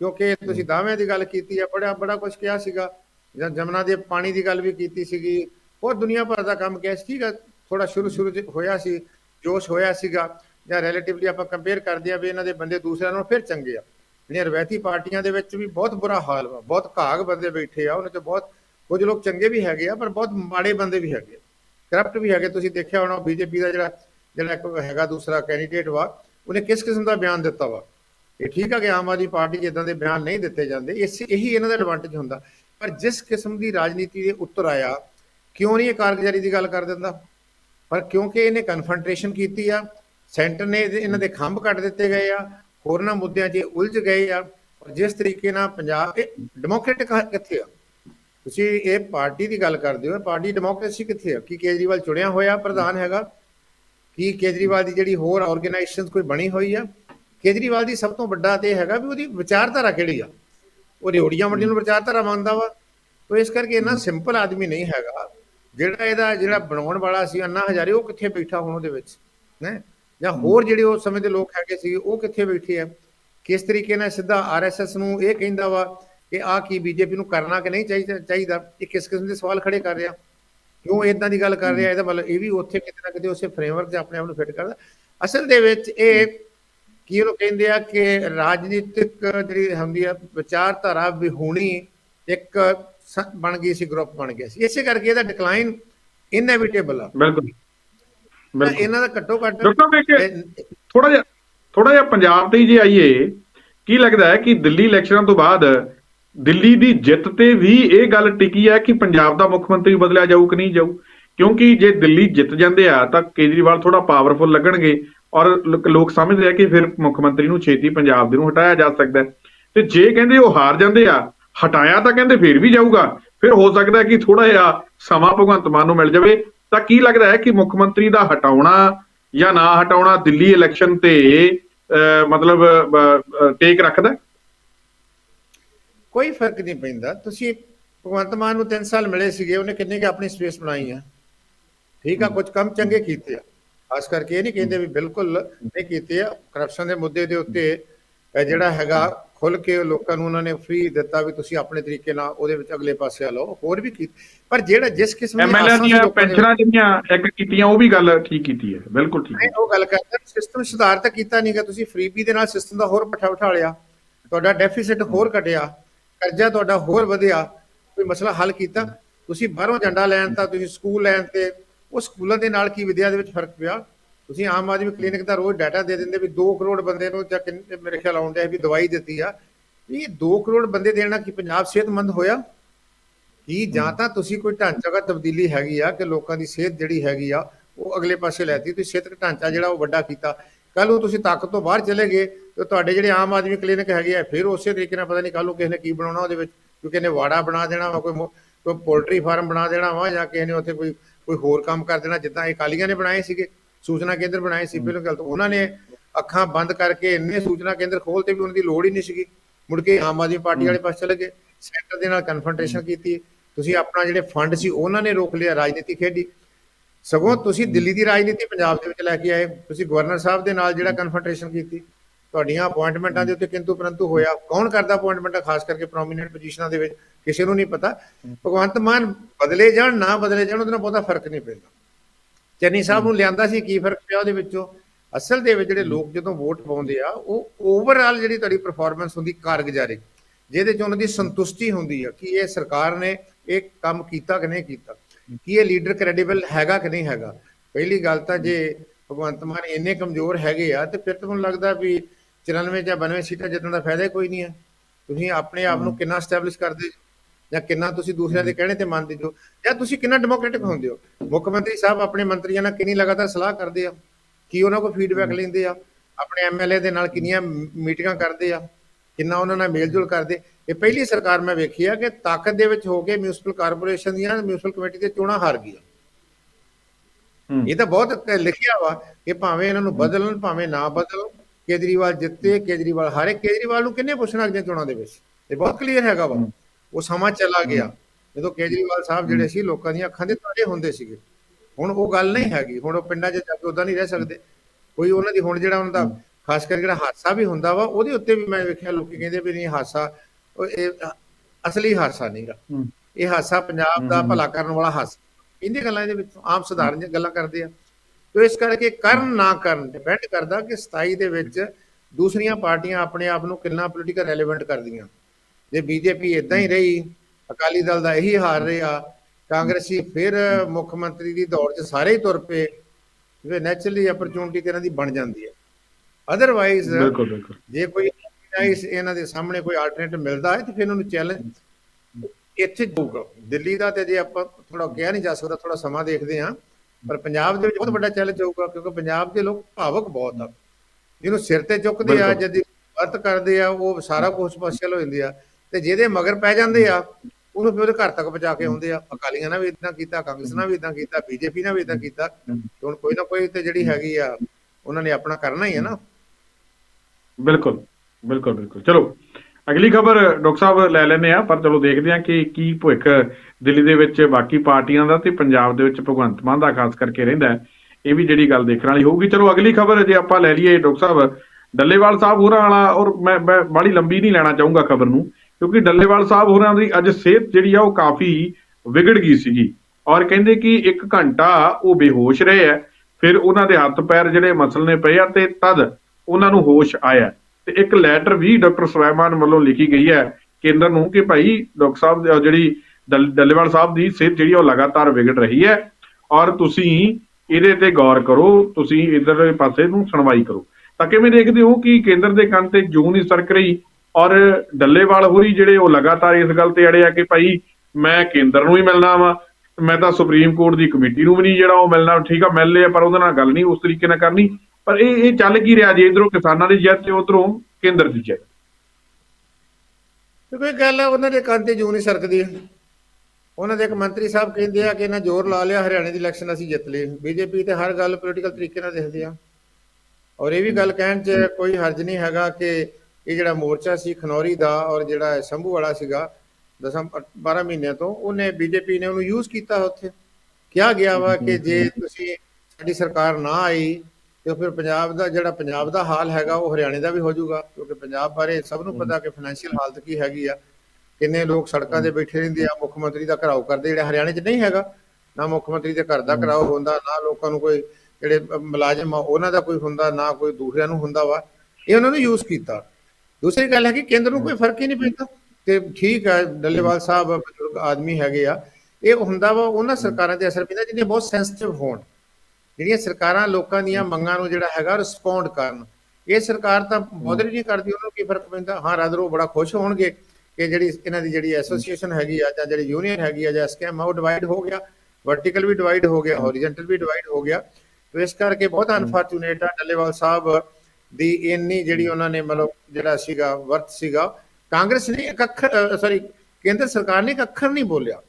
ਕਿਉਂਕਿ ਤੁਸੀਂ ਦਾਅਵਿਆਂ ਦੀ ਗੱਲ ਕੀਤੀ ਹੈ ਬੜਾ ਬੜਾ ਕੁਝ ਕਿਹਾ ਸੀਗਾ। ਜਾਂ ਜਮਨਾ ਦੇ ਪਾਣੀ ਦੀ ਗੱਲ ਵੀ ਕੀਤੀ ਸੀਗੀ। ਹੋਰ ਦੁਨੀਆ ਭਰ ਦਾ ਕੰਮ ਕਿਹਾ ਸੀ ਠੀਕ ਹੈ ਥੋੜਾ ਸ਼ੁਰੂ ਸ਼ੁਰੂ ਚ ਹੋਇਆ ਸੀ, ਜੋਸ਼ ਹੋਇਆ ਸੀਗਾ ਜਾਂ ਰਿਲੇਟਿਵਲੀ ਆਪਾਂ ਕੰਪੇਅਰ ਕਰਦੇ ਆ ਵੀ ਇਹਨਾਂ ਦੇ ਬੰਦੇ ਦੂਸਰਿਆਂ ਨਾਲੋਂ ਫਿਰ ਚੰਗੇ ਆ। ਜਿਹੜੀਆਂ ਰਵਾਇਤੀ ਪਾਰਟੀਆਂ ਦੇ ਵਿੱਚ ਵੀ ਬਹੁਤ ਬੁਰਾ ਹਾਲ ਵਾ, ਬਹੁਤ ਘਾਗ ਬੰਦੇ ਬੈਠੇ ਆ, ਉਹਨਾਂ ਚ ਬਹੁਤ ਕੁਝ ਲੋਕ ਚੰਗੇ ਵੀ ਹੈਗੇ ਆ, ਪਰ ਬਹੁਤ ਮਾੜੇ ਬੰਦੇ ਵੀ ਹੈਗੇ ਕਰਪਟ ਵੀ ਹੈਗੇ, ਤੁਸੀਂ ਦੇਖਿਆ ਹੋਣਾ ਬੀਜੇਪੀ ਦਾ ਜਿਹੜਾ ਜਿਹੜਾ ਇੱਕ ਹੈਗਾ ਦੂਸਰਾ ਕੈਂਡੀਡੇਟ ਵਾ, ਉਹਨੇ ਕਿਸ ਕਿਸਮ ਦਾ ਬਿਆਨ ਦਿੱਤਾ ਵਾ? ਇਹ ਠੀਕ ਆ ਕਿ ਆਮ ਆਦਮੀ ਪਾਰਟੀ ਜਿੱਦਾਂ ਦੇ ਬਿਆਨ ਨਹੀਂ ਦਿੱਤੇ ਜਾਂਦੇ, ਇਸ ਇਹੀ ਇਹਨਾਂ ਦਾ ਐਡਵਾਂਟੇਜ ਹੁੰਦਾ। ਪਰ ਜਿਸ ਕਿਸਮ ਦੀ ਰਾਜਨੀਤੀ ਦੇ ਉੱਤਰ ਆਇਆ, ਕਿਉਂ ਨਹੀਂ ਇਹ ਕਾਰਗੁਜ਼ਾਰੀ ਦੀ ਗੱਲ ਕਰ ਦਿੰਦਾ? ਪਰ ਕਿਉਂਕਿ ਇਹਨੇ ਕਨਫਰੰਟੇਸ਼ਨ ਕੀਤੀ ਆ ਸੈਂਟਰ ਨੇ ਇਹਨਾਂ ਦੇ ਖੰਭ ਕੱਟ ਦਿੱਤੇ ਗਏ ਆ, ਹੋਰਨਾਂ ਮੁੱਦਿਆਂ 'ਚ ਉਲਝ ਗਏ ਆ, ਔਰ ਜਿਸ ਤਰੀਕੇ ਨਾਲ ਪੰਜਾਬ ਇਹ ਡੈਮੋਕ੍ਰੈਟਿਕ ਕਿੱਥੇ ਆ? ਤੁਸੀਂ ਇਹ ਪਾਰਟੀ ਦੀ ਗੱਲ ਕਰਦੇ ਹੋ ਪਾਰਟੀ ਡੈਮੋਕ੍ਰੇਸੀ ਕਿੱਥੇ ਆ? ਕੀ ਕੇਜਰੀਵਾਲ ਚੁਣਿਆ ਹੋਇਆ ਪ੍ਰਧਾਨ ਹੈਗਾ? ਕੀ ਕੇਜਰੀਵਾਲ ਦੀ ਜਿਹੜੀ ਹੋਰ ਆਰਗੇਨਾਈਜੇਸ਼ਨ ਕੋਈ ਬਣੀ ਹੋਈ ਆ? ਕੇਜਰੀਵਾਲ ਦੀ ਸਭ ਤੋਂ ਵੱਡਾ ਤੇ ਇਹ ਹੈਗਾ ਵੀ ਉਹਦੀ ਵਿਚਾਰਧਾਰਾ ਕਿਹੜੀ ਆ? ਉਹ ਰਿਓੜੀਆਂ ਮੰਡੀ ਨੂੰ ਵਿਚਾਰਧਾਰਾ ਮੰਨਦਾ ਵਾ। ਤੋ ਇਸ ਕਰਕੇ ਇਹਨਾਂ ਸਿੰਪਲ ਆਦਮੀ ਨਹੀਂ ਹੈਗਾ। ਜਿਹੜਾ ਇਹਦਾ ਜਿਹੜਾ ਬਣਾਉਣ ਵਾਲਾ ਸੀ ਅੰਨਾ ਹਜ਼ਾਰੇ, ਉਹ ਕਿੱਥੇ ਬੈਠਾ ਹੁਣ ਉਹਦੇ ਵਿੱਚ, ਹੈ? ਜਾਂ ਹੋਰ ਜਿਹੜੇ ਉਸ ਸਮੇਂ ਦੇ ਲੋਕ ਹੈਗੇ ਸੀ, ਉਹ ਕਿੱਥੇ ਬੈਠੇ ਆ? ਕਿਸ ਤਰੀਕੇ ਨਾਲ ਸਿੱਧਾ ਆਰਐਸਐਸ ਨੂੰ ਇਹ ਕਹਿੰਦਾ ਵਾ ਕਿ ਆ ਕੀ ਬੀਜੇਪੀ ਨੂੰ ਕਰਨਾ ਕਿ ਨਹੀਂ ਚਾਹੀਦਾ ਚਾਹੀਦਾ? ਇਹ ਕਿਸ ਕਿਸਮ ਦੇ ਸਵਾਲ ਖੜੇ ਕਰ ਰਿਹਾ? ਕਿਉਂ ਇਦਾਂ ਦੀ ਗੱਲ ਕਰ ਰਿਹਾ? ਇਹਦਾ ਮਤਲਬ ਇਹ ਵੀ ਉੱਥੇ ਕਿਤੇ ਨਾ ਕਿਤੇ ਉਸੇ ਫਰੇਮਵਰਕ 'ਚ ਆਪਣੇ ਆਪ ਨੂੰ ਫਿੱਟ ਕਰਦਾ। ਅਸਲ ਦੇ ਵਿੱਚ ਇਹ ਕੀ ਉਹਨੂੰ ਕਹਿੰਦੇ ਆ ਕਿ ਰਾਜਨੀਤਿਕ ਜਿਹੜੀ ਹੁੰਦੀ ਆ ਵਿਚਾਰਧਾਰਾ ਵਿਹੂਣੀ ਇੱਕ ਸ- ਬਣ ਗਈ ਸੀ ਗਰੁੱਪ ਬਣ ਗਿਆ ਸੀ। ਇਸੇ ਕਰਕੇ ਇਹਦਾ ਡਿਕਲਾਈਨ ਇਨਐਵਿਟੇਬਲ ਆ। ਬਿਲਕੁਲ। ਇਹਨਾਂ ਦਾ ਘੱਟੋ ਘੱਟ ਥੋੜਾ ਜਿਹਾ ਥੋੜਾ ਜਿਹਾ ਪੰਜਾਬ ਤੇ ਜੇ ਆਈਏ ਕੀ ਲੱਗਦਾ ਹੈ ਕਿ ਦਿੱਲੀ ਇਲੈਕਸ਼ਨਾਂ ਤੋਂ ਬਾਅਦ ਦਿੱਲੀ ਦੀ ਜਿੱਤ ਤੇ ਵੀ ਇਹ ਗੱਲ ਟਿਕੀ ਹੈ ਕਿ ਪੰਜਾਬ ਦਾ ਮੁੱਖ ਮੰਤਰੀ ਬਦਲਿਆ ਜਾਊ ਕਿ ਨਹੀਂ ਜਾਊ? ਕਿਉਂਕਿ ਜੇ ਦਿੱਲੀ ਜਿੱਤ ਜਾਂਦੇ ਆ ਤਾਂ ਕੇਜਰੀਵਾਲ ਥੋੜਾ ਪਾਵਰਫੁਲ ਲੱਗਣਗੇ ਔਰ ਲੋਕ- ਸਮਝਦੇ ਆ ਕਿ ਫਿਰ ਮੁੱਖ ਮੰਤਰੀ ਨੂੰ ਛੇਤੀ ਪੰਜਾਬ ਦੇ ਨੂੰ ਹਟਾਇਆ ਜਾ ਸਕਦਾ। ਤੇ ਜੇ ਕਹਿੰਦੇ ਉਹ ਹਾਰ ਜਾਂਦੇ ਆ ਹਟਾਇਆ ਤਾਂ ਕਹਿੰਦੇ ਫਿਰ ਵੀ ਜਾਊਗਾ। ਫਿਰ ਹੋ ਸਕਦਾ ਕਿ ਥੋੜਾ ਜਿਹਾ ਸਮਾਂ ਭਗਵੰਤ ਮਾਨ ਨੂੰ ਮਿਲ ਜਾਵੇ। ਤਾਂ ਕੀ ਲੱਗਦਾ ਹੈ ਕਿ ਮੁੱਖ ਮੰਤਰੀ ਦਾ ਹਟਾਉਣਾ ਜਾਂ ਨਾ ਹਟਾਉਣਾ ਦਿੱਲੀ ਇਲੈਕਸ਼ਨ ਤੇ ਮਤਲਬ ਟੇਕ ਰੱਖਦਾ? ਕੋਈ ਫ਼ਰਕ ਨਹੀਂ ਪੈਂਦਾ। ਤੁਸੀਂ ਭਗਵੰਤ ਮਾਨ ਨੂੰ 3 ਸਾਲ ਮਿਲੇ ਸੀਗੇ ਉਹਨੇ ਕਿੰਨੇ ਕਿ ਆਪਣੀ ਸਪੇਸ ਬਣਾਈ ਆ। ਠੀਕ ਆ ਕੁਝ ਕੰਮ ਚੰਗੇ ਕੀਤੇ ਆ। ਖਾਸ ਕਰਕੇ ਇਹ ਨਹੀਂ ਕਹਿੰਦੇ ਵੀ ਬਿਲਕੁਲ ਨਹੀਂ ਕੀਤੇ ਆ। ਕਰਪਸ਼ਨ ਦੇ ਮੁੱਦੇ ਦੇ ਉੱਤੇ ਜਿਹੜਾ ਹੈਗਾ ਖੁੱਲ ਕੇ ਲੋਕਾਂ ਨੂੰ ਉਹਨਾਂ ਨੇ ਫ੍ਰੀ ਦਿੱਤਾ ਵੀ ਤੁਸੀਂ ਆਪਣੇ ਤਰੀਕੇ ਨਾਲ ਉਹਦੇ ਵਿੱਚ ਅਗਲੇ ਪਾਸੇ ਆ ਲਓ ਹੋਰ ਵੀ ਕੀ। ਪਰ ਜਿਹੜਾ ਜਿਸ ਕਿਸਮ ਦੀ ਐਮਐਲਏ ਦੀਆਂ ਪੈਨਸ਼ਨਾਂ ਜਿਹੜੀਆਂ ਇੱਕ ਕੀਤੀਆਂ ਉਹ ਵੀ ਗੱਲ ਠੀਕ ਕੀਤੀ ਹੈ ਬਿਲਕੁਲ ਠੀਕ। ਹੈ ਉਹ ਗੱਲ ਕਰਦਾ ਸਿਸਟਮ ਸੁਧਾਰ ਤਾਂ ਕੀਤਾ ਨਹੀਂਗਾ ਤੁਸੀਂ ਫਰੀਬੀ ਦੇ ਨਾਲ ਸਿਸਟਮ ਦਾ ਹੋਰ ਪੱਠਾ ਉਠਾ ਲਿਆ ਤੁਹਾਡਾ ਡੈਫਿਸਿਟ ਹੋਰ ਘਟਿਆ ਕਰਜ਼ਾ ਤੁਹਾਡਾ ਹੋਰ ਵਧਿਆ ਕੋਈ ਮਸਲਾ ਹੱਲ ਕੀਤਾ। ਤੁਸੀਂ ਬਾਹਰੋਂ ਝੰਡਾ ਲੈਣ ਤਾਂ ਤੁਸੀਂ ਸਕੂਲ ਲੈਣ ਤੇ ਉਹ ਸਕੂਲਾਂ ਦੇ ਨਾਲ ਕੀ ਵਿਦਿਆ ਦੇ ਵਿੱਚ ਫ਼ਰਕ ਪਿਆ? ਤੁਸੀਂ ਆਮ ਆਦਮੀ ਕਲੀਨਿਕ ਦਾ ਰੋਜ਼ ਡਾਟਾ ਦੇ ਦਿੰਦੇ ਵੀ 2 ਕਰੋੜ ਬੰਦੇ ਨੂੰ ਜਾਂ ਕਿੰਨੇ, ਮੇਰੇ ਖਿਆਲ ਆਉਂਦੇ ਵੀ ਦਵਾਈ ਦਿੱਤੀ ਆ। ਇਹ 2 ਕਰੋੜ ਬੰਦੇ ਦੇਣਾ ਕਿ ਪੰਜਾਬ ਸਿਹਤਮੰਦ ਹੋਇਆ? ਕੀ ਜਾਂ ਤਾਂ ਤੁਸੀਂ ਕੋਈ ਢਾਂਚਾਗਤ ਤਬਦੀਲੀ ਹੈਗੀ ਆ ਕਿ ਲੋਕਾਂ ਦੀ ਸਿਹਤ ਜਿਹੜੀ ਹੈਗੀ ਆ, ਉਹ ਅਗਲੇ ਪਾਸੇ ਲੈਤੀ ਤੁਸੀਂ ਸਿਹਤ ਢਾਂਚਾ ਜਿਹੜਾ ਉਹ ਵੱਡਾ ਕੀਤਾ। ਕੱਲ ਉਹ ਤੁਸੀਂ ਤਾਕਤ ਤੋਂ ਬਾਹਰ ਚਲੇ ਗਏ ਤੇ ਤੁਹਾਡੇ ਜਿਹੜੇ ਆਮ ਆਦਮੀ ਕਲੀਨਿਕ ਹੈਗੇ ਆ, ਫਿਰ ਉਸੇ ਤਰੀਕੇ ਨਾਲ ਪਤਾ ਨਹੀਂ ਕੱਲ ਨੂੰ ਕਿਸੇ ਨੇ ਕੀ ਬਣਾਉਣਾ ਉਹਦੇ ਵਿੱਚ। ਕਿਉਂਕਿ ਇਹਨੇ ਵਾੜਾ ਬਣਾ ਦੇਣਾ ਵਾ, ਕੋਈ ਕੋਈ ਪੋਲਟਰੀ ਫਾਰਮ ਬਣਾ ਦੇਣਾ ਵਾ ਜਾਂ ਕਿਸੇ ਨੇ ਉੱਥੇ ਕੋਈ ਕੋਈ ਹੋਰ ਕੰਮ ਕਰ ਦੇਣਾ, ਜਿੱਦਾਂ ਇਹ ਕਾਲੀਆਂ ਨੇ ਬਣਾਏ ਸੀਗੇ। ਸੂਚਨਾ ਕੇਂਦਰ ਬਣਾਏ ਸੀ ਪਹਿਲਾਂ ਗੱਲ ਤਾਂ ਉਹਨਾਂ ਨੇ ਅੱਖਾਂ ਬੰਦ ਕਰਕੇ ਇੰਨੇ ਸੂਚਨਾ ਕੇਂਦਰ ਖੋਲਤੇ ਵੀ ਉਹਨਾਂ ਦੀ ਲੋੜ ਹੀ ਨਹੀਂ ਸੀਗੀ। ਮੁੜ ਕੇ ਆਮ ਆਦਮੀ ਪਾਰਟੀ ਵਾਲੇ ਪਾਸੇ ਚਲੇ ਗਏ। ਸੈਂਟਰ ਦੇ ਨਾਲ ਕਨਫਰੰਟੇਸ਼ਨ ਕੀਤੀ। ਤੁਸੀਂ ਆਪਣਾ ਜਿਹੜੇ ਫੰਡ ਸੀ ਉਹਨਾਂ ਨੇ ਰੋਕ ਲਿਆ ਰਾਜਨੀਤੀ ਖੇਡੀ। ਸਗੋਂ ਤੁਸੀਂ ਦਿੱਲੀ ਦੀ ਰਾਜਨੀਤੀ ਪੰਜਾਬ ਦੇ ਵਿੱਚ ਲੈ ਕੇ ਆਏ। ਤੁਸੀਂ ਗਵਰਨਰ ਸਾਹਿਬ ਦੇ ਨਾਲ ਜਿਹੜਾ ਕਨਫਰੰਟੇਸ਼ਨ ਕੀਤੀ। ਤੁਹਾਡੀਆਂ ਅਪਾਇੰਟਮੈਂਟਾਂ ਦੇ ਉੱਤੇ ਕਿੰਤੂ ਪਰੰਤੂ ਹੋਇਆ। ਕੌਣ ਕਰਦਾ ਅਪਾਇੰਟਮੈਂਟਾਂ ਖਾਸ ਕਰਕੇ ਪ੍ਰੋਮੀਨੈਂਟ ਪੋਜੀਸ਼ਨਾਂ ਦੇ ਵਿੱਚ? ਕਿਸੇ ਨੂੰ ਨਹੀਂ ਪਤਾ। ਭਗਵੰਤ ਮਾਨ ਬਦਲੇ ਜਾਣ ਨਾ ਬਦਲੇ ਜਾਣ ਉਹਦੇ ਨਾਲ ਬਹੁਤਾ ਫ਼ਰਕ ਨਹੀਂ ਪੈਂਦਾ। ਚੰਨੀ ਸਾਹਿਬ ਨੂੰ ਲਿਆਂਦਾ ਸੀ ਕੀ ਫ਼ਰਕ ਪਿਆ ਉਹਦੇ ਵਿੱਚੋਂ? ਅਸਲ ਦੇ ਵਿੱਚ ਜਿਹੜੇ ਲੋਕ ਜਦੋਂ ਵੋਟ ਪਾਉਂਦੇ ਆ ਉਹ ਓਵਰਆਲ ਜਿਹੜੀ ਤੁਹਾਡੀ ਪਰਫਾਰਮੈਂਸ ਹੁੰਦੀ ਕਾਰਗੁਜ਼ਾਰੀ ਜਿਹਦੇ ਚ ਉਹਨਾਂ ਦੀ ਸੰਤੁਸ਼ਟੀ ਹੁੰਦੀ ਆ ਕਿ ਇਹ ਸਰਕਾਰ ਨੇ ਇਹ ਕੰਮ ਕੀਤਾ ਕਿ ਨਹੀਂ ਕੀਤਾ ਕਿ ਇਹ ਲੀਡਰ ਕ੍ਰੈਡੀਬਲ ਹੈਗਾ ਕਿ ਨਹੀਂ ਹੈਗਾ। ਪਹਿਲੀ ਗੱਲ ਤਾਂ ਜੇ ਭਗਵੰਤ ਮਾਨ ਇੰਨੇ ਕਮਜ਼ੋਰ ਹੈਗੇ ਆ ਤੇ ਫਿਰ ਤਾਂ ਮੈਨੂੰ ਲੱਗਦਾ ਵੀ 94 ਜਾਂ 92 ਸੀਟਾਂ ਜਿੱਤਣ ਦਾ ਫਾਇਦਾ ਕੋਈ ਨਹੀਂ ਹੈ ਤੁਸੀਂ ਆਪਣੇ ਆਪ ਨੂੰ ਕਿੰਨਾ ਸਟੈਬਲਿਸ਼ ਕਰਦੇ? ਜਾਂ ਕਿੰਨਾ ਤੁਸੀਂ ਦੂਸਰਿਆਂ ਦੇ ਕਹਿਣੇ ਤੇ ਮੰਨਦੇ ਹੋ ਜਾਂ ਤੁਸੀਂ ਕਿੰਨਾ ਡੈਮੋਕ੍ਰੈਟਿਕ ਹੁੰਦੇ ਹੋ? ਮੁੱਖ ਮੰਤਰੀ ਸਾਹਿਬ ਆਪਣੇ ਮੰਤਰੀਆਂ ਨਾਲ ਕਿੰਨੀ ਲਗਾਤਾਰ ਸਲਾਹ ਕਰਦੇ ਆ? ਕੀ ਉਹਨਾਂ ਕੋਲ ਫੀਡਬੈਕ ਲੈਂਦੇ ਆ? ਆਪਣੇ ਐਮਐਲਏ ਦੇ ਨਾਲ ਕਿੰਨੀਆਂ ਮੀਟਿੰਗਾਂ ਕਰਦੇ ਆ? ਕਿੰਨਾ ਉਹਨਾਂ ਨਾਲ ਮੇਲਜੋਲ ਕਰਦੇ? ਇਹ ਪਹਿਲੀ ਸਰਕਾਰ ਮੈਂ ਵੇਖੀ ਆ ਕਿ ਤਾਕਤ ਦੇ ਵਿੱਚ ਹੋ ਕੇ ਮਿਊਨਿਸਪਲ ਕਾਰਪੋਰੇਸ਼ਨ ਦੀਆਂ ਮਿਊਨਿਸਪਲ ਕਮੇਟੀ ਦੇ ਚੋਣਾਂ ਹਾਰ ਗਈਆਂ। ਇਹ ਤਾਂ ਬਹੁਤ ਲਿਖਿਆ ਵਾ ਕਿ ਭਾਵੇਂ ਇਹਨਾਂ ਨੂੰ ਬਦਲਣ ਭਾਵੇਂ ਨਾ ਬਦਲਣ ਕੇਜਰੀਵਾਲ ਜਿੱਤੇ ਕੇਜਰੀਵਾਲ ਹਾਰੇ। ਕੇਜਰੀਵਾਲ ਨੂੰ ਕਿੰਨੇ ਪੁੱਛਣਾ ਅਗਲੀਆਂ ਚੋਣਾਂ ਦੇ ਵਿੱਚ? ਇਹ ਬਹੁਤ ਕਲੀਅਰ ਹੈਗਾ ਵਾ। ਉਹ ਸਮਾਂ ਚਲਾ ਗਿਆ। ਜਦੋਂ ਕੇਜਰੀਵਾਲ ਸਾਹਿਬ ਜਿਹੜੇ ਸੀ ਲੋਕਾਂ ਦੀਆਂ ਅੱਖਾਂ ਦੇ ਤਾਰੇ ਹੁੰਦੇ ਸੀਗੇ। ਹੁਣ ਉਹ ਗੱਲ ਨਹੀਂ ਹੈਗੀ। ਹੁਣ ਉਹ ਪਿੰਡਾਂ 'ਚ ਜਾ ਕੇ ਉਦਾਂ ਨਹੀਂ ਰਹਿ ਸਕਦੇ। ਕੋਈ ਉਹਨਾਂ ਦੀ ਹੁਣ ਜਿਹੜਾ ਉਹਨਾਂ ਦਾ ਖਾਸ ਕਰਕੇ ਜਿਹੜਾ ਹਾਦਸਾ ਵੀ ਹੁੰਦਾ ਵਾ ਉਹਦੇ ਉੱਤੇ ਵੀ ਮੈਂ ਵੇਖਿਆ ਲੋਕੀ ਕਹਿੰਦੇ ਵੀ ਨਹੀਂ ਹਾਦਸਾ ਇਹ ਅਸਲੀ ਹਾਦਸਾ ਨਹੀਂਗਾ। ਇਹ ਹਾਦਸਾ ਪੰਜਾਬ ਦਾ ਭਲਾ ਕਰਨ ਵਾਲਾ ਹਾਦਸਾ। ਇਹਦੀਆਂ ਗੱਲਾਂ ਦੇ ਵਿੱਚ ਆਮ ਸਧਾਰਨ ਜਿਹੀਆਂ ਗੱਲਾਂ ਕਰਦੇ ਆ। ਤੇ ਇਸ ਕਰਕੇ ਕਰਨ ਨਾ ਕਰਨ ਡਿਪੈਂਡ ਕਰਦਾ ਕਿ 27 ਦੇ ਵਿੱਚ ਦੂਸਰੀਆਂ ਪਾਰਟੀਆਂ ਆਪਣੇ ਆਪ ਨੂੰ ਕਿੰਨਾ ਪੋਲੀਟੀਕਲ ਰੈਲੇਵੈਂਟ ਕਰਦੀਆਂ। ਜੇ ਬੀਜੇਪੀ ਇਦਾਂ ਹੀ ਰਹੀ ਅਕਾਲੀ ਦਲ ਦਾ ਇਹੀ ਹਾਰ ਰਿਹਾ ਕਾਂਗਰਸੀ ਫਿਰ ਮੁੱਖ ਮੰਤਰੀ ਦੀ ਦੌੜ 'ਚ ਸਾਰੇ ਹੀ ਤੁਰ ਪਏ ਫਿਰ ਨੈਚੁਰਲੀ ਅਪਰਚੂਨਿਟੀ ਤੇ ਇਹਨਾਂ ਦੀ ਬਣ ਜਾਂਦੀ ਹੈ। ਅਦਰਵਾਈਜ਼ ਬਿਲਕੁਲ ਬਿਲਕੁਲ। ਜੇ ਕੋਈ ਇਸ ਇਹਨਾਂ ਦੇ ਸਾਹਮਣੇ ਕੋਈ ਆਲਟਰਨੇਟਿਵ ਮਿਲਦਾ ਹੈ ਤੇ ਫਿਰ ਉਹਨੂੰ ਚੈਲੰਜ ਇੱਥੇ ਜਾਊਗਾ ਦਿੱਲੀ ਦਾ ਤੇ ਜੇ ਆਪਾਂ ਥੋੜਾ ਕਿਹਾ ਨਹੀਂ ਜਾ ਸਕਦਾ ਥੋੜਾ ਸਮਾਂ ਦੇਖਦੇ ਹਾਂ ਪਰ ਪੰਜਾਬ ਦੇ ਵਿੱਚ ਬਹੁਤ ਵੱਡਾ ਚੈਲੰਜ ਹੋਊਗਾ ਕਿਉਂਕਿ ਪੰਜਾਬ ਦੇ ਲੋਕ ਭਾਵਕ ਬਹੁਤ ਆ। ਜਿਹਨੂੰ ਸਿਰ ਤੇ ਚੁੱਕਦੇ ਆ। ਜਦ ਵਰਤ ਕਰਦੇ ਆ ਉਹ ਸਾਰਾ ਕੁਝ ਪਾਸਲ ਹੋ ਜਾਂਦੀ ਆ। ਤੇ ਜਿਹਦੇ ਮਗਰ ਪੈ ਜਾਂਦੇ ਆ ਉਹਨੂੰ ਫਿਰ ਉਹਦੇ ਘਰ ਤੱਕ ਪਹੁੰਚਾ ਕੇ ਆਉਂਦੇ ਆ। ਅਕਾਲੀਆਂ ਨਾਲ ਵੀ ਇਦਾਂ ਕੀਤਾ ਕਾਂਗਰਸ ਨਾਲ ਵੀ ਇਦਾਂ ਕੀਤਾ ਬੀਜੇਪੀ ਨਾਲ ਵੀ ਇਦਾਂ ਕੀਤਾ। ਤੇ ਹੁਣ ਕੋਈ ਨਾ ਕੋਈ ਤੇ ਜਿਹੜੀ ਹੈਗੀ ਆ ਉਹਨਾਂ ਨੇ ਆਪਣਾ ਕਰਨਾ ਹੀ ਹੈ ਨਾ। ਬਿਲਕੁਲ ਬਿਲਕੁਲ ਬਿਲਕੁਲ। ਚਲੋ ਅਗਲੀ ਖਬਰ ਡਾਕਟਰ ਸਾਹਿਬ ਲੈ ਲੈਨੇ ਆ ਪਰ ਚਲੋ ਦੇਖਦੇ ਆ ਕਿ ਕੀ ਭੁੱਖ ਦਿੱਲੀ ਦੇ ਵਿੱਚ ਬਾਕੀ ਪਾਰਟੀਆਂ ਦਾ ਤੇ ਪੰਜਾਬ ਦੇ ਵਿੱਚ ਭਗਵੰਤ ਮਾਨ ਦਾ ਖਾਸ ਕਰਕੇ ਰਹਿੰਦਾ। ਇਹ ਵੀ ਜਿਹੜੀ ਗੱਲ ਦੇਖਣ ਵਾਲੀ ਹੋਊਗੀ। ਚਲੋ ਅਗਲੀ ਖਬਰ ਜੇ ਆਪਾਂ ਲੈ ਲਈਏ ਡਾਕਟਰ ਸਾਹਿਬ ਡੱਲੇਵਾਲ ਸਾਹਿਬ ਹੋਰਾਂ ਵਾਲਾ ਔਰ ਮੈਂ ਮੈਂ ਬਾਹਲੀ ਲੰਬੀ ਨਹੀਂ ਲੈਣਾ ਚਾਹੂੰਗਾ ਖਬਰ ਨੂੰ। ਕਿਉਂਕਿ ਡੱਲੇਵਾਲ ਸਾਹਿਬ ਹੋਰਾਂ ਦੀ ਅੱਜ ਸਿਹਤ ਜਿਹੜੀ ਆ ਉਹ ਕਾਫੀ ਵਿਗੜ ਗਈ ਸੀਗੀ। ਔਰ ਕਹਿੰਦੇ ਕਿ ਇੱਕ ਘੰਟਾ ਉਹ ਬੇਹੋਸ਼ ਰਹੇ ਆ। ਫਿਰ ਉਹਨਾਂ ਦੇ ਹੱਥ ਪੈਰ ਜਿਹੜੇ ਮਸਲਨੇ ਪਏ ਆ ਤੇ ਤਦ ਉਹਨਾਂ ਨੂੰ ਹੋਸ਼ ਆਇਆ। ਤੇ ਇੱਕ ਲੈਟਰ ਵੀ ਡਾਕਟਰ ਸੁਲੈਮਾਨ ਵੱਲੋਂ ਲਿਖੀ ਗਈ ਹੈ। ਕੇਂਦਰ ਨੂੰ ਕਿ ਭਾਈ ਡਾਕਟਰ ਸਾਹਿਬ ਜਿਹੜੀ ਡੱਲ- ਡੱਲੇਵਾਲ ਸਾਹਿਬ ਦੀ ਸਿਹਤ ਜਿਹੜੀ ਆ ਉਹ ਲਗਾਤਾਰ ਵਿਗੜ ਰਹੀ ਹੈ। ਔਰ ਤੁਸੀਂ ਇਹਦੇ ਤੇ ਗੌਰ ਕਰੋ, ਤੁਸੀਂ ਇਧਰ ਪਾਸੇ ਨੂੰ ਸੁਣਵਾਈ ਕਰੋ। ਤਾਂ ਕਿਵੇਂ ਦੇਖਦੇ ਹੋ ਕਿ ਕੇਂਦਰ ਦੇ ਕੰਨ ਤੇ ਜੂੰ ਨਹੀਂ ਸਰਕ ਰਹੀ? ਔਰ ਡੱਲੇਵਾਲ ਹੋਰੀ ਜਿਹੜੇ ਉਹ ਲਗਾਤਾਰ ਇਸ ਗੱਲ ਤੇ ਅੜੇ ਆ ਕਿ ਭਾਈ ਮੈਂ ਕੇਂਦਰ ਨੂੰ ਹੀ ਮਿਲਣਾ ਵਾ, ਮੈਂ ਤਾਂ ਸੁਪਰੀਮ ਕੋਰਟ ਦੀ ਕਮੇਟੀ ਨੂੰ ਵੀ ਨਹੀਂ ਜਿਹੜਾ ਉਹ ਮਿਲਣਾ, ਠੀਕ ਆ, ਮਿਲ ਲਿਆ ਪਰ ਉਹਦੇ ਨਾਲ ਗੱਲ ਨਹੀਂ ਉਸ ਤਰੀਕੇ ਨਾਲ ਕਰਨੀ। ਪਰ ਇਹ ਇਹ ਚੱਲ ਕੀ ਰਿਹਾ ਜੀ ਇਧਰੋਂ ਕਿਸਾਨਾਂ ਦੀ ਜਿੱਤ ਤੇ ਉਧਰੋਂ ਕੇਂਦਰ ਦੀ ਜਿੱਤ? ਤੇ ਕੋਈ ਗੱਲ ਉਹਨਾਂ ਦੇ ਕੰਨ ਤੇ ਜੂ ਨਹੀਂ ਸਰਕਦੀ। ਉਹਨਾਂ ਦੇ ਇੱਕ ਮੰਤਰੀ ਸਾਹਿਬ ਕਹਿੰਦੇ ਆ ਕਿ ਇਹਨਾਂ ਜ਼ੋਰ ਲਾ ਲਿਆ, ਹਰਿਆਣੇ ਦੀ ਇਲੈਕਸ਼ਨ ਅਸੀਂ ਜਿੱਤ ਲਈ ਬੀਜੇਪੀ ਤੇ ਹਰ ਗੱਲ ਪੋਲੀਟੀਕਲ ਤਰੀਕੇ ਨਾਲ ਦੇਖਦੇ ਆ। ਔਰ ਇਹ ਵੀ ਗੱਲ ਕਹਿਣ 'ਚ ਕੋਈ ਹਰਜ ਨਹੀਂ ਹੈਗਾ ਕਿ ਇਹ ਜਿਹੜਾ ਮੋਰਚਾ ਸੀ ਖਨੌਰੀ ਦਾ ਔਰ ਜਿਹੜਾ ਸੰਭੂ ਵਾਲਾ ਸੀਗਾ ਦਸਮ 12 ਮਹੀਨਿਆਂ ਤੋਂ ਉਹਨੇ ਬੀਜੇਪੀ ਨੇ ਉਹਨੂੰ ਯੂਜ਼ ਕੀਤਾ ਉੱਥੇ। ਕਿਹਾ ਗਿਆ ਵਾ ਕਿ ਜੇ ਤੁਸੀਂ ਸਾਡੀ ਸਰਕਾਰ ਨਾ ਆਈ ਤੇ ਫਿਰ ਪੰਜਾਬ ਦਾ ਜਿਹੜਾ ਪੰਜਾਬ ਦਾ ਹਾਲ ਹੈਗਾ ਉਹ ਹਰਿਆਣੇ ਦਾ ਵੀ ਹੋ ਜਾਊਗਾ। ਕਿਉਂਕਿ ਪੰਜਾਬ ਬਾਰੇ ਸਭ ਨੂੰ ਪਤਾ ਕਿ ਫਾਈਨੈਂਸ਼ੀਅਲ ਹਾਲਤ ਕੀ ਹੈਗੀ ਆ। ਕਿੰਨੇ ਲੋਕ ਸੜਕਾਂ ਤੇ ਬੈਠੇ ਰਹਿੰਦੇ ਆ ਮੁੱਖ ਮੰਤਰੀ ਦਾ ਘਰਾਓ ਕਰਦੇ ਜਿਹੜੇ ਹਰਿਆਣੇ 'ਚ ਨਹੀਂ ਹੈਗਾ ਨਾ ਮੁੱਖ ਮੰਤਰੀ ਦੇ ਘਰ ਦਾ ਘਰਾਓ ਹੁੰਦਾ ਨਾ ਲੋਕਾਂ ਨੂੰ ਕੋਈ ਜਿਹੜੇ ਮੁਲਾਜ਼ਮ ਆ ਉਹਨਾਂ ਦਾ ਕੋਈ ਹੁੰਦਾ ਨਾ ਕੋਈ ਦੂਸਰਿਆਂ ਨੂੰ ਹੁੰਦਾ ਵਾ। ਇਹ ਉਹਨਾਂ ਨੇ ਯੂਜ਼ ਕੀਤਾ। ਦੂਸਰੀ ਗੱਲ ਹੈ ਕਿ ਕੇਂਦਰ ਨੂੰ ਕੋਈ ਫ਼ਰਕ ਹੀ ਨਹੀਂ ਪੈਂਦਾ। ਤੇ ਠੀਕ ਹੈ ਡੱਲੇਵਾਲ ਸਾਹਿਬ ਬਜ਼ੁਰਗ ਆਦਮੀ ਹੈਗੇ ਆ। ਇਹ ਹੁੰਦਾ ਵਾ ਉਹਨਾਂ ਸਰਕਾਰਾਂ ਤੇ ਅਸਰ ਪੈਂਦਾ ਜਿਹੜੀਆਂ ਬਹੁਤ ਸੈਂਸਿਟਿਵ ਹੋਣ। ਜਿਹੜੀਆਂ ਸਰਕਾਰਾਂ ਲੋਕਾਂ ਦੀਆਂ ਮੰਗਾਂ ਨੂੰ ਜਿਹੜਾ ਹੈਗਾ ਰਿਸਪੌਂਡ ਕਰਨ। ਇਹ ਸਰਕਾਰ ਤਾਂ ਬੋਦਰ ਨਹੀਂ ਕਰਦੀ ਉਹਨੂੰ ਕੀ ਫ਼ਰਕ ਪੈਂਦਾ? ਹਾਂ ਰਾਦਰੋ ਬੜਾ ਖੁਸ਼ ਹੋਣਗੇ ਕਿ ਜਿਹੜੀ ਇਹਨਾਂ ਦੀ ਜਿਹੜੀ ਐਸੋਸੀਏਸ਼ਨ ਹੈਗੀ ਆ ਜਾਂ ਜਿਹੜੀ ਯੂਨੀਅਨ ਹੈਗੀ ਆ ਜਾਂ ਸਕੈਮ ਆ ਉਹ ਡਿਵਾਈਡ ਹੋ ਗਿਆ। ਵਰਟੀਕਲ ਵੀ ਡਿਵਾਈਡ ਹੋ ਗਿਆ ਹੌਰੀਜ਼ੌਂਟਲ ਵੀ ਡਿਵਾਈਡ ਹੋ ਗਿਆ। ਤੋ ਇਸ ਕਰਕੇ ਬਹੁਤ ਅਨਫੋਰਚੂਨੇਟ ਆ ਡੱਲੇਵਾਲ ਸਾਹਿਬ। ਦੀ ਇੰਨੀ ਜਿਹੜੀ ਉਹਨਾਂ ਨੇ ਮਤਲਬ ਜਿਹੜਾ ਸੀਗਾ ਵਰਤ ਸੀਗਾ ਕਾਂਗਰਸ ਨੇ ਇੱਕ ਅੱਖਰ ਸੌਰੀ ਕੇਂਦਰ ਸਰਕਾਰ ਨੇ ਇੱਕ ਅੱਖਰ ਨਹੀਂ ਬੋਲਿਆ।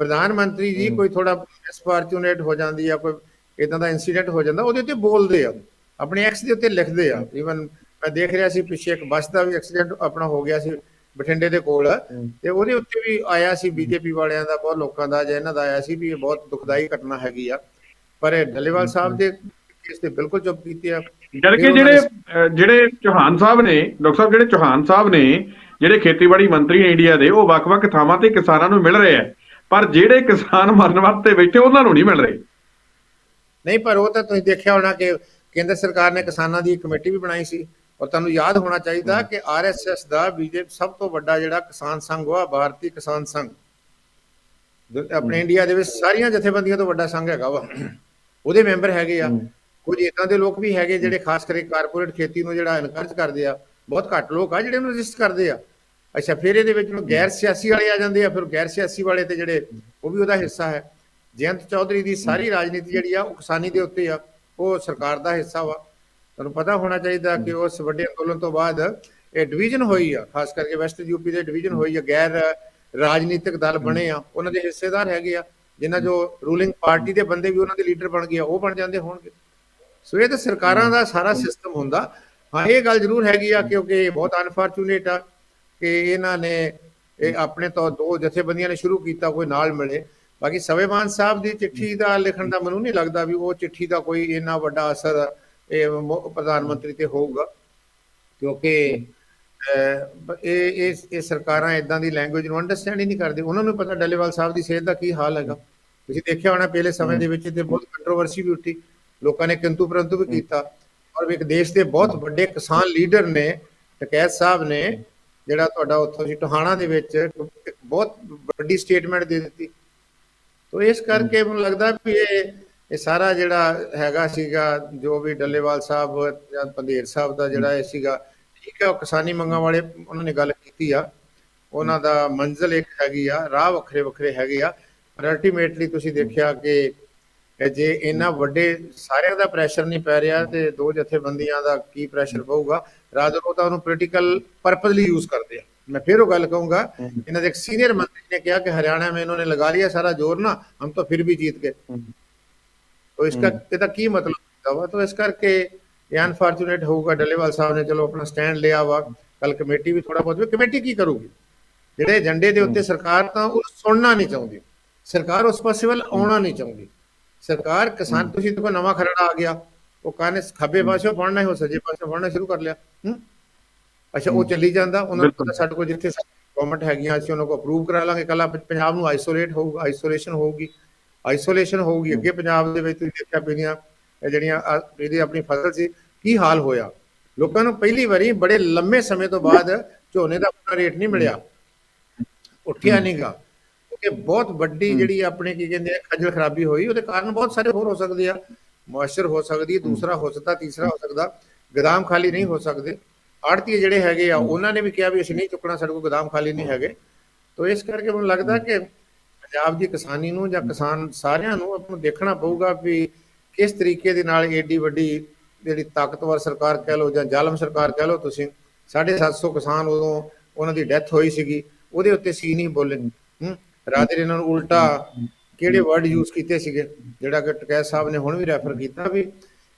ਪ੍ਰਧਾਨ ਮੰਤਰੀ ਜੀ ਕੋਈ ਥੋੜਾ ਮਿਸਫੋਰਚੂਨੇਟ ਹੋ ਜਾਂਦੀ ਆ ਕੋਈ ਇਦਾਂ ਦਾ ਇਨਸੀਡੈਂਟ ਹੋ ਜਾਂਦਾ ਉਹਦੇ ਉੱਤੇ ਬੋਲਦੇ ਆ। ਆਪਣੇ ਐਕਸ ਦੇ ਉੱਤੇ ਲਿਖਦੇ ਆ। ਈਵਨ ਮੈਂ ਦੇਖ ਰਿਹਾ ਸੀ ਪਿੱਛੇ ਇੱਕ ਬੱਸ ਦਾ ਵੀ ਐਕਸੀਡੈਂਟ ਆਪਣਾ ਹੋ ਗਿਆ ਸੀ ਬਠਿੰਡੇ ਦੇ ਕੋਲ। ਤੇ ਉਹਦੇ ਉੱਤੇ ਵੀ ਆਇਆ ਸੀ ਬੀਜੇਪੀ ਵਾਲਿਆਂ ਦਾ ਬਹੁਤ ਲੋਕਾਂ ਦਾ ਜਾਂ ਇਹਨਾਂ ਦਾ ਆਇਆ ਸੀ ਵੀ ਇਹ ਬਹੁਤ ਦੁਖਦਾਈ ਘਟਨਾ ਹੈਗੀ ਆ। ਪਰ ਇਹ ਡੱਲੇਵਾਲ ਸਾਹਿਬ ਦੇ ਕੇਸ ਤੇ ਬਿਲਕੁਲ ਚੁੱਪ ਕੀਤੇ ਆ। ਜਦ ਕਿ ਜਿਹੜੇ ਜਿਹੜੇ ਚੌਹਾਨ ਸਾਹਿਬ ਨੇ ਡਾਕਟਰ ਸਾਹਿਬ ਜਿਹੜੇ ਚੌਹਾਨ ਸਾਹਿਬ ਨੇ ਜਿਹੜੇ ਖੇਤੀਬਾੜੀ ਮੰਤਰੀ ਨੇ ਇੰਡੀਆ ਦੇ ਉਹ ਵੱਖ-ਵੱਖ ਥਾਵਾਂ ਤੇ ਕਿਸਾਨਾਂ ਨੂੰ ਮਿਲ ਰਹੇ ਆ। ਪਰ ਜਿਹੜੇ ਕਿਸਾਨ ਮਰਨ ਵਾਸਤੇ ਬੈਠੇ ਉਹਨਾਂ ਨੂੰ ਨਹੀਂ ਮਿਲ ਰਹੇ। ਨਹੀਂ ਪਰ ਉਹ ਤਾਂ ਤੁਸੀਂ ਦੇਖਿਆ ਹੋਣਾ ਕਿ ਕੇਂਦਰ ਸਰਕਾਰ ਨੇ ਕਿਸਾਨਾਂ ਦੀ ਇੱਕ ਕਮੇਟੀ ਵੀ ਬਣਾਈ ਸੀ। ਔਰ ਤੁਹਾਨੂੰ ਯਾਦ ਹੋਣਾ ਚਾਹੀਦਾ ਕਿ ਆਰਐਸਐਸ ਦਾ ਬੀਜੇਪੀ ਸਭ ਤੋਂ ਵੱਡਾ ਜਿਹੜਾ ਕਿਸਾਨ ਸੰਘ ਵਾ ਭਾਰਤੀ ਕਿਸਾਨ ਸੰਘ। ਆਪਣੇ ਇੰਡੀਆ ਦੇ ਵਿੱਚ ਸਾਰੀਆਂ ਜਥੇਬੰਦੀਆਂ ਤੋਂ ਵੱਡਾ ਸੰਘ ਹੈਗਾ ਵਾ। ਉਹਦੇ ਮੈਂਬਰ ਹੈਗੇ ਆ। ਕੁਝ ਇਦਾਂ ਦੇ ਲੋਕ ਵੀ ਹੈਗੇ ਜਿਹੜੇ ਖਾਸ ਕਰਕੇ ਕਾਰਪੋਰੇਟ ਖੇਤੀ ਨੂੰ ਜਿਹੜਾ ਇਨਕਰੇਜ ਕਰਦੇ ਆ ਬਹੁਤ ਘੱਟ ਲੋਕ ਆ ਜਿਹੜੇ ਉਹਨੂੰ ਰਜਿਸਟ ਕਰਦੇ ਆ। ਅੱਛਾ ਫਿਰ ਇਹਦੇ ਵਿੱਚ ਹੁਣ ਗੈਰ ਸਿਆਸੀ ਵਾਲੇ ਆ ਜਾਂਦੇ ਆ ਫਿਰ ਗੈਰ ਸਿਆਸੀ ਵਾਲੇ ਤੇ ਜਿਹੜੇ ਉਹ ਵੀ ਉਹਦਾ ਹਿੱਸਾ ਹੈ। ਜਯੰਤ ਚੌਧਰੀ ਦੀ ਸਾਰੀ ਰਾਜਨੀਤੀ ਜਿਹੜੀ ਆ ਉਹ ਕਿਸਾਨੀ ਦੇ ਉੱਤੇ ਆ। ਉਹ ਸਰਕਾਰ ਦਾ ਹਿੱਸਾ ਵਾ। ਤੁਹਾਨੂੰ ਪਤਾ ਹੋਣਾ ਚਾਹੀਦਾ ਕਿ ਉਸ ਵੱਡੇ ਅੰਦੋਲਨ ਤੋਂ ਬਾਅਦ ਇਹ ਡਿਵੀਜ਼ਨ ਹੋਈ ਆ ਖਾਸ ਕਰਕੇ ਵੈਸਟ ਯੂਪੀ ਦੇ ਡਿਵੀਜ਼ਨ ਹੋਈ ਆ ਗੈਰ ਰਾਜਨੀਤਿਕ ਦਲ ਬਣੇ ਆ ਉਹਨਾਂ ਦੇ ਹਿੱਸੇਦਾਰ ਹੈਗੇ ਆ। ਜਿਨ੍ਹਾਂ ਜੋ ਰੂਲਿੰਗ ਪਾਰਟੀ ਦੇ ਬੰਦੇ ਵੀ ਉਹਨਾਂ ਦੇ ਲੀਡਰ ਬਣ ਗਏ ਆ ਉਹ ਬਣ ਜਾਂਦੇ ਹੋਣਗੇ। ਸੋ ਇਹ ਤਾਂ ਸਰਕਾਰਾਂ ਦਾ ਸਾਰਾ ਸਿਸਟਮ ਹੁੰਦਾ। ਹਾਂ ਇਹ ਗੱਲ ਜ਼ਰੂਰ ਹੈਗੀ ਆ ਕਿਉਂਕਿ ਇਹ ਬਹੁਤ ਅਨਫੋਰਚੂਨੇਟ ਆ ਕਿ ਇਹਨਾਂ ਨੇ ਇਹ ਆਪਣੇ ਤੋਂ ਦੋ ਜਥੇਬੰਦੀਆਂ ਨੇ ਸ਼ੁਰੂ ਕੀਤਾ ਕੋਈ ਨਾਲ ਮਿਲੇ। ਬਾਕੀ ਸਵੇਮਾਨ ਸਾਹਿਬ ਦੀ ਚਿੱਠੀ ਦਾ ਲਿਖਣ ਦਾ ਮੈਨੂੰ ਨਹੀਂ ਲੱਗਦਾ ਵੀ ਉਹ ਚਿੱਠੀ ਦਾ ਕੋਈ ਇੰਨਾ ਵੱਡਾ ਅਸਰ ਇਹ ਪ੍ਰਧਾਨ ਮੰਤਰੀ ਤੇ ਹੋਊਗਾ। ਕਿਉਂਕਿ ਇਹ ਇਹ ਸਰਕਾਰਾਂ ਇਦਾਂ ਦੀ ਲੈਂਗੁਏਜ ਨੂੰ ਅੰਡਰਸਟੈਂਡ ਹੀ ਨਹੀਂ ਕਰਦੇ ਉਹਨਾਂ ਨੂੰ ਪਤਾ ਡੱਲੇਵਾਲ ਸਾਹਿਬ ਦੀ ਸਿਹਤ ਦਾ ਕੀ ਹਾਲ ਹੈਗਾ। ਤੁਸੀਂ ਦੇਖਿਆ ਹੋਣਾ ਪਹਿਲੇ ਸਮੇਂ ਦੇ ਵਿੱਚ ਤੇ ਬਹੁਤ ਕੰਟਰੋਵਰਸੀ ਵੀ ਉੱਠੀ। ਲੋਕਾਂ ਨੇ ਕਿੰਤੂ ਪਰੰਤੂ ਵੀ ਕੀਤਾ। ਔਰ ਇੱਕ ਦੇਸ਼ ਦੇ ਬਹੁਤ ਵੱਡੇ ਕਿਸਾਨ ਲੀਡਰ ਨੇ ਟਕੈਤ ਸਾਹਿਬ ਨੇ ਜਿਹੜਾ ਤੁਹਾਡਾ ਉੱਥੋਂ ਸੀ ਟੋਹਾਣਾ ਦੇ ਵਿੱਚ ਇੱਕ ਬਹੁਤ ਵੱਡੀ ਸਟੇਟਮੈਂਟ ਦੇ ਦਿੱਤੀ। ਤੋ ਇਸ ਕਰਕੇ ਮੈਨੂੰ ਲੱਗਦਾ ਵੀ ਇਹ ਇਹ ਸਾਰਾ ਜਿਹੜਾ ਹੈਗਾ ਸੀਗਾ ਜੋ ਵੀ ਡੱਲੇਵਾਲ ਸਾਹਿਬ ਜਾਂ ਪੰਧੇਰ ਸਾਹਿਬ ਦਾ ਜਿਹੜਾ ਇਹ ਸੀਗਾ ਠੀਕ ਹੈ ਉਹ ਕਿਸਾਨੀ ਮੰਗਾਂ ਵਾਲੇ ਉਹਨਾਂ ਨੇ ਗੱਲ ਕੀਤੀ ਆ। ਉਹਨਾਂ ਦਾ ਮੰਜ਼ਿਲ ਇੱਕ ਹੈਗੀ ਆ ਰਾਹ ਵੱਖਰੇ ਵੱਖਰੇ ਹੈਗੇ ਆ। ਪਰ ਅਲਟੀਮੇਟਲੀ ਤੁਸੀਂ ਦੇਖਿਆ ਕਿ ਇਹ ਜੇ ਇੰਨਾ ਵੱਡੇ ਸਾਰਿਆਂ ਦਾ ਪ੍ਰੈਸ਼ਰ ਨਹੀਂ ਪੈ ਰਿਹਾ ਤੇ ਦੋ ਜਥੇਬੰਦੀਆਂ ਦਾ ਕੀ ਪ੍ਰੈਸ਼ਰ ਪਊਗਾ ਰਾਦਰ ਉਹ ਤਾਂ ਉਹਨੂੰ ਪੋਲੀਟੀਕਲ ਪਰਪਸ ਲਈ ਯੂਜ਼ ਕਰਦੇ ਆ मैं फिर वो गल कहूंगा इन्होंने एक सीनियर मंत्री ने कहा कि हरियाणा में इन्होंने लगा लिया सारा जोर ना हम तो फिर भी जीत गए तो इसका ਇਹਦਾ ਕੀ ਮਤਲਬ ਹੁੰਦਾ ਵਾ ਤਾਂ ਇਸ ਕਰਕੇ ਇਹ ਅਨਫੋਰਚੂਨੇਟ ਹੋਊਗਾ ਡੱਲੇਵਾਲ ਸਾਹਿਬ ਨੇ ਚਲੋ ਆਪਣਾ ਸਟੈਂਡ ਲਿਆ ਵਾ ਕੱਲ ਕਮੇਟੀ ਵੀ ਥੋੜਾ ਬਹੁਤ ਵੀ ਕਮੇਟੀ ਕੀ ਕਰੂਗੀ ਜਿਹੜੇ ਏਜੰਡੇ ਦੇ ਉੱਤੇ ਸਰਕਾਰ ਤਾਂ ਉਹ ਸੁਣਨਾ ਨਹੀਂ ਚਾਹੁੰਦੀ ਸਰਕਾਰ ਉਸ ਪਾਸੇ ਵੱਲ ਆਉਣਾ ਨਹੀਂ ਚਾਹੁੰਦੀ ਸਰਕਾਰ ਕਿਸਾਨ ਤੁਸੀਂ ਦੇਖੋ ਨਵਾਂ ਖਰੜਾ ਆ ਗਿਆ। ਉਹ ਕਾਨੇ ਖੱਬੇ ਪਾਸੇ ਪੜਨਾ ਹੀ ਹੋ ਸੱਜੇ ਪਾਸੇ ਪੜਨਾ ਸ਼ੁਰੂ ਕਰ ਲਿਆ। ਅੱਛਾ ਉਹ ਚੱਲੀ ਜਾਂਦਾ। ਉਹਨਾਂ ਨੂੰ ਸਾਡੇ ਕੋਲ ਜਿੱਥੇ ਗਵਰਨਮੈਂਟ ਹੈਗੀਆਂ ਅਸੀਂ ਉਹਨਾਂ ਕੋ ਅਪਰੂਵ ਕਰਾ ਲਾਂਗੇ। ਕੱਲਾ ਪੰਜਾਬ ਨੂੰ ਆਈਸੋਲੇਟ ਹੋਊਗਾ ਆਈਸੋਲੇਸ਼ਨ ਹੋਊਗੀ। ਆਈਸੋਲੇਸ਼ਨ ਹੋਊਗੀ ਅੱਗੇ ਪੰਜਾਬ ਦੇ ਵਿੱਚ ਤੁਸੀਂ ਦੇਖਿਆ ਇਹ ਜਿਹੜੀਆਂ ਇਹਦੀ ਆਪਣੀ ਫਸਲ ਸੀ ਕੀ ਹਾਲ ਹੋਇਆ? ਲੋਕਾਂ ਨੂੰ ਪਹਿਲੀ ਵਾਰੀ ਬੜੇ ਲੰਮੇ ਸਮੇਂ ਤੋਂ ਬਾਅਦ ਝੋਨੇ ਦਾ ਆਪਣਾ ਰੇਟ ਨਹੀਂ ਮਿਲਿਆ। ਉੱਠਿਆ ਨਹੀਂਗਾ ਕਿਉਂਕਿ ਬਹੁਤ ਵੱਡੀ ਜਿਹੜੀ ਆਪਣੇ ਕੀ ਕਹਿੰਦੇ ਆ ਖੱਜਲ ਖਰਾਬੀ ਹੋਈ ਉਹਦੇ ਕਾਰਨ ਬਹੁਤ ਸਾਰੇ ਹੋਰ ਹੋ ਸਕਦੇ ਆ। ਮੋਇਸਚਰ ਹੋ ਸਕਦੀ ਹੈ ਦੂਸਰਾ ਹੋ ਸਕਦਾ ਤੀਸਰਾ ਹੋ ਸਕਦਾ। ਗੋਦਾਮ ਖਾਲੀ ਨਹੀਂ ਹੋ ਸਕਦੇ। ਆੜਤੀ ਜਿਹੜੇ ਹੈਗੇ ਆ ਉਹਨਾਂ ਨੇ ਵੀ ਕਿਹਾ ਵੀ ਅਸੀਂ ਨਹੀਂ ਚੁੱਕਣਾ ਸਾਡੇ ਕੋਲ ਗੋਦਾਮ ਖਾਲੀ ਨਹੀਂ ਹੈਗੇ। ਤੋਂ ਇਸ ਕਰਕੇ ਮੈਨੂੰ ਲੱਗਦਾ ਕਿ ਪੰਜਾਬ ਦੀ ਕਿਸਾਨੀ ਨੂੰ ਜਾਂ ਕਿਸਾਨ ਸਾਰਿਆਂ ਨੂੰ ਆਪਾਂ ਨੂੰ ਦੇਖਣਾ ਪਊਗਾ ਵੀ ਕਿਸ ਤਰੀਕੇ ਦੇ ਨਾਲ ਏਡੀ ਵੱਡੀ ਜਿਹੜੀ ਤਾਕਤਵਰ ਸਰਕਾਰ ਕਹਿ ਲਓ ਜਾਂ ਜ਼ਾਲਮ ਸਰਕਾਰ ਕਹਿ ਲਓ ਤੁਸੀਂ 750 ਕਿਸਾਨ ਉਦੋਂ ਉਹਨਾਂ ਦੀ ਡੈਥ ਹੋਈ ਸੀਗੀ ਉਹਦੇ ਉੱਤੇ ਸੀ ਨਹੀਂ ਬੋਲੇ ਹੂੰ। ਰਾਦਰ ਇਹਨਾਂ ਨੂੰ ਉਲਟਾ ਕਿਹੜੇ ਵਰਡ ਯੂਜ਼ ਕੀਤੇ ਸੀਗੇ ਜਿਹੜਾ ਕਿ ਟਕੈਤ ਸਾਹਿਬ ਨੇ ਹੁਣ ਵੀ ਰੈਫਰ ਕੀਤਾ ਵੀ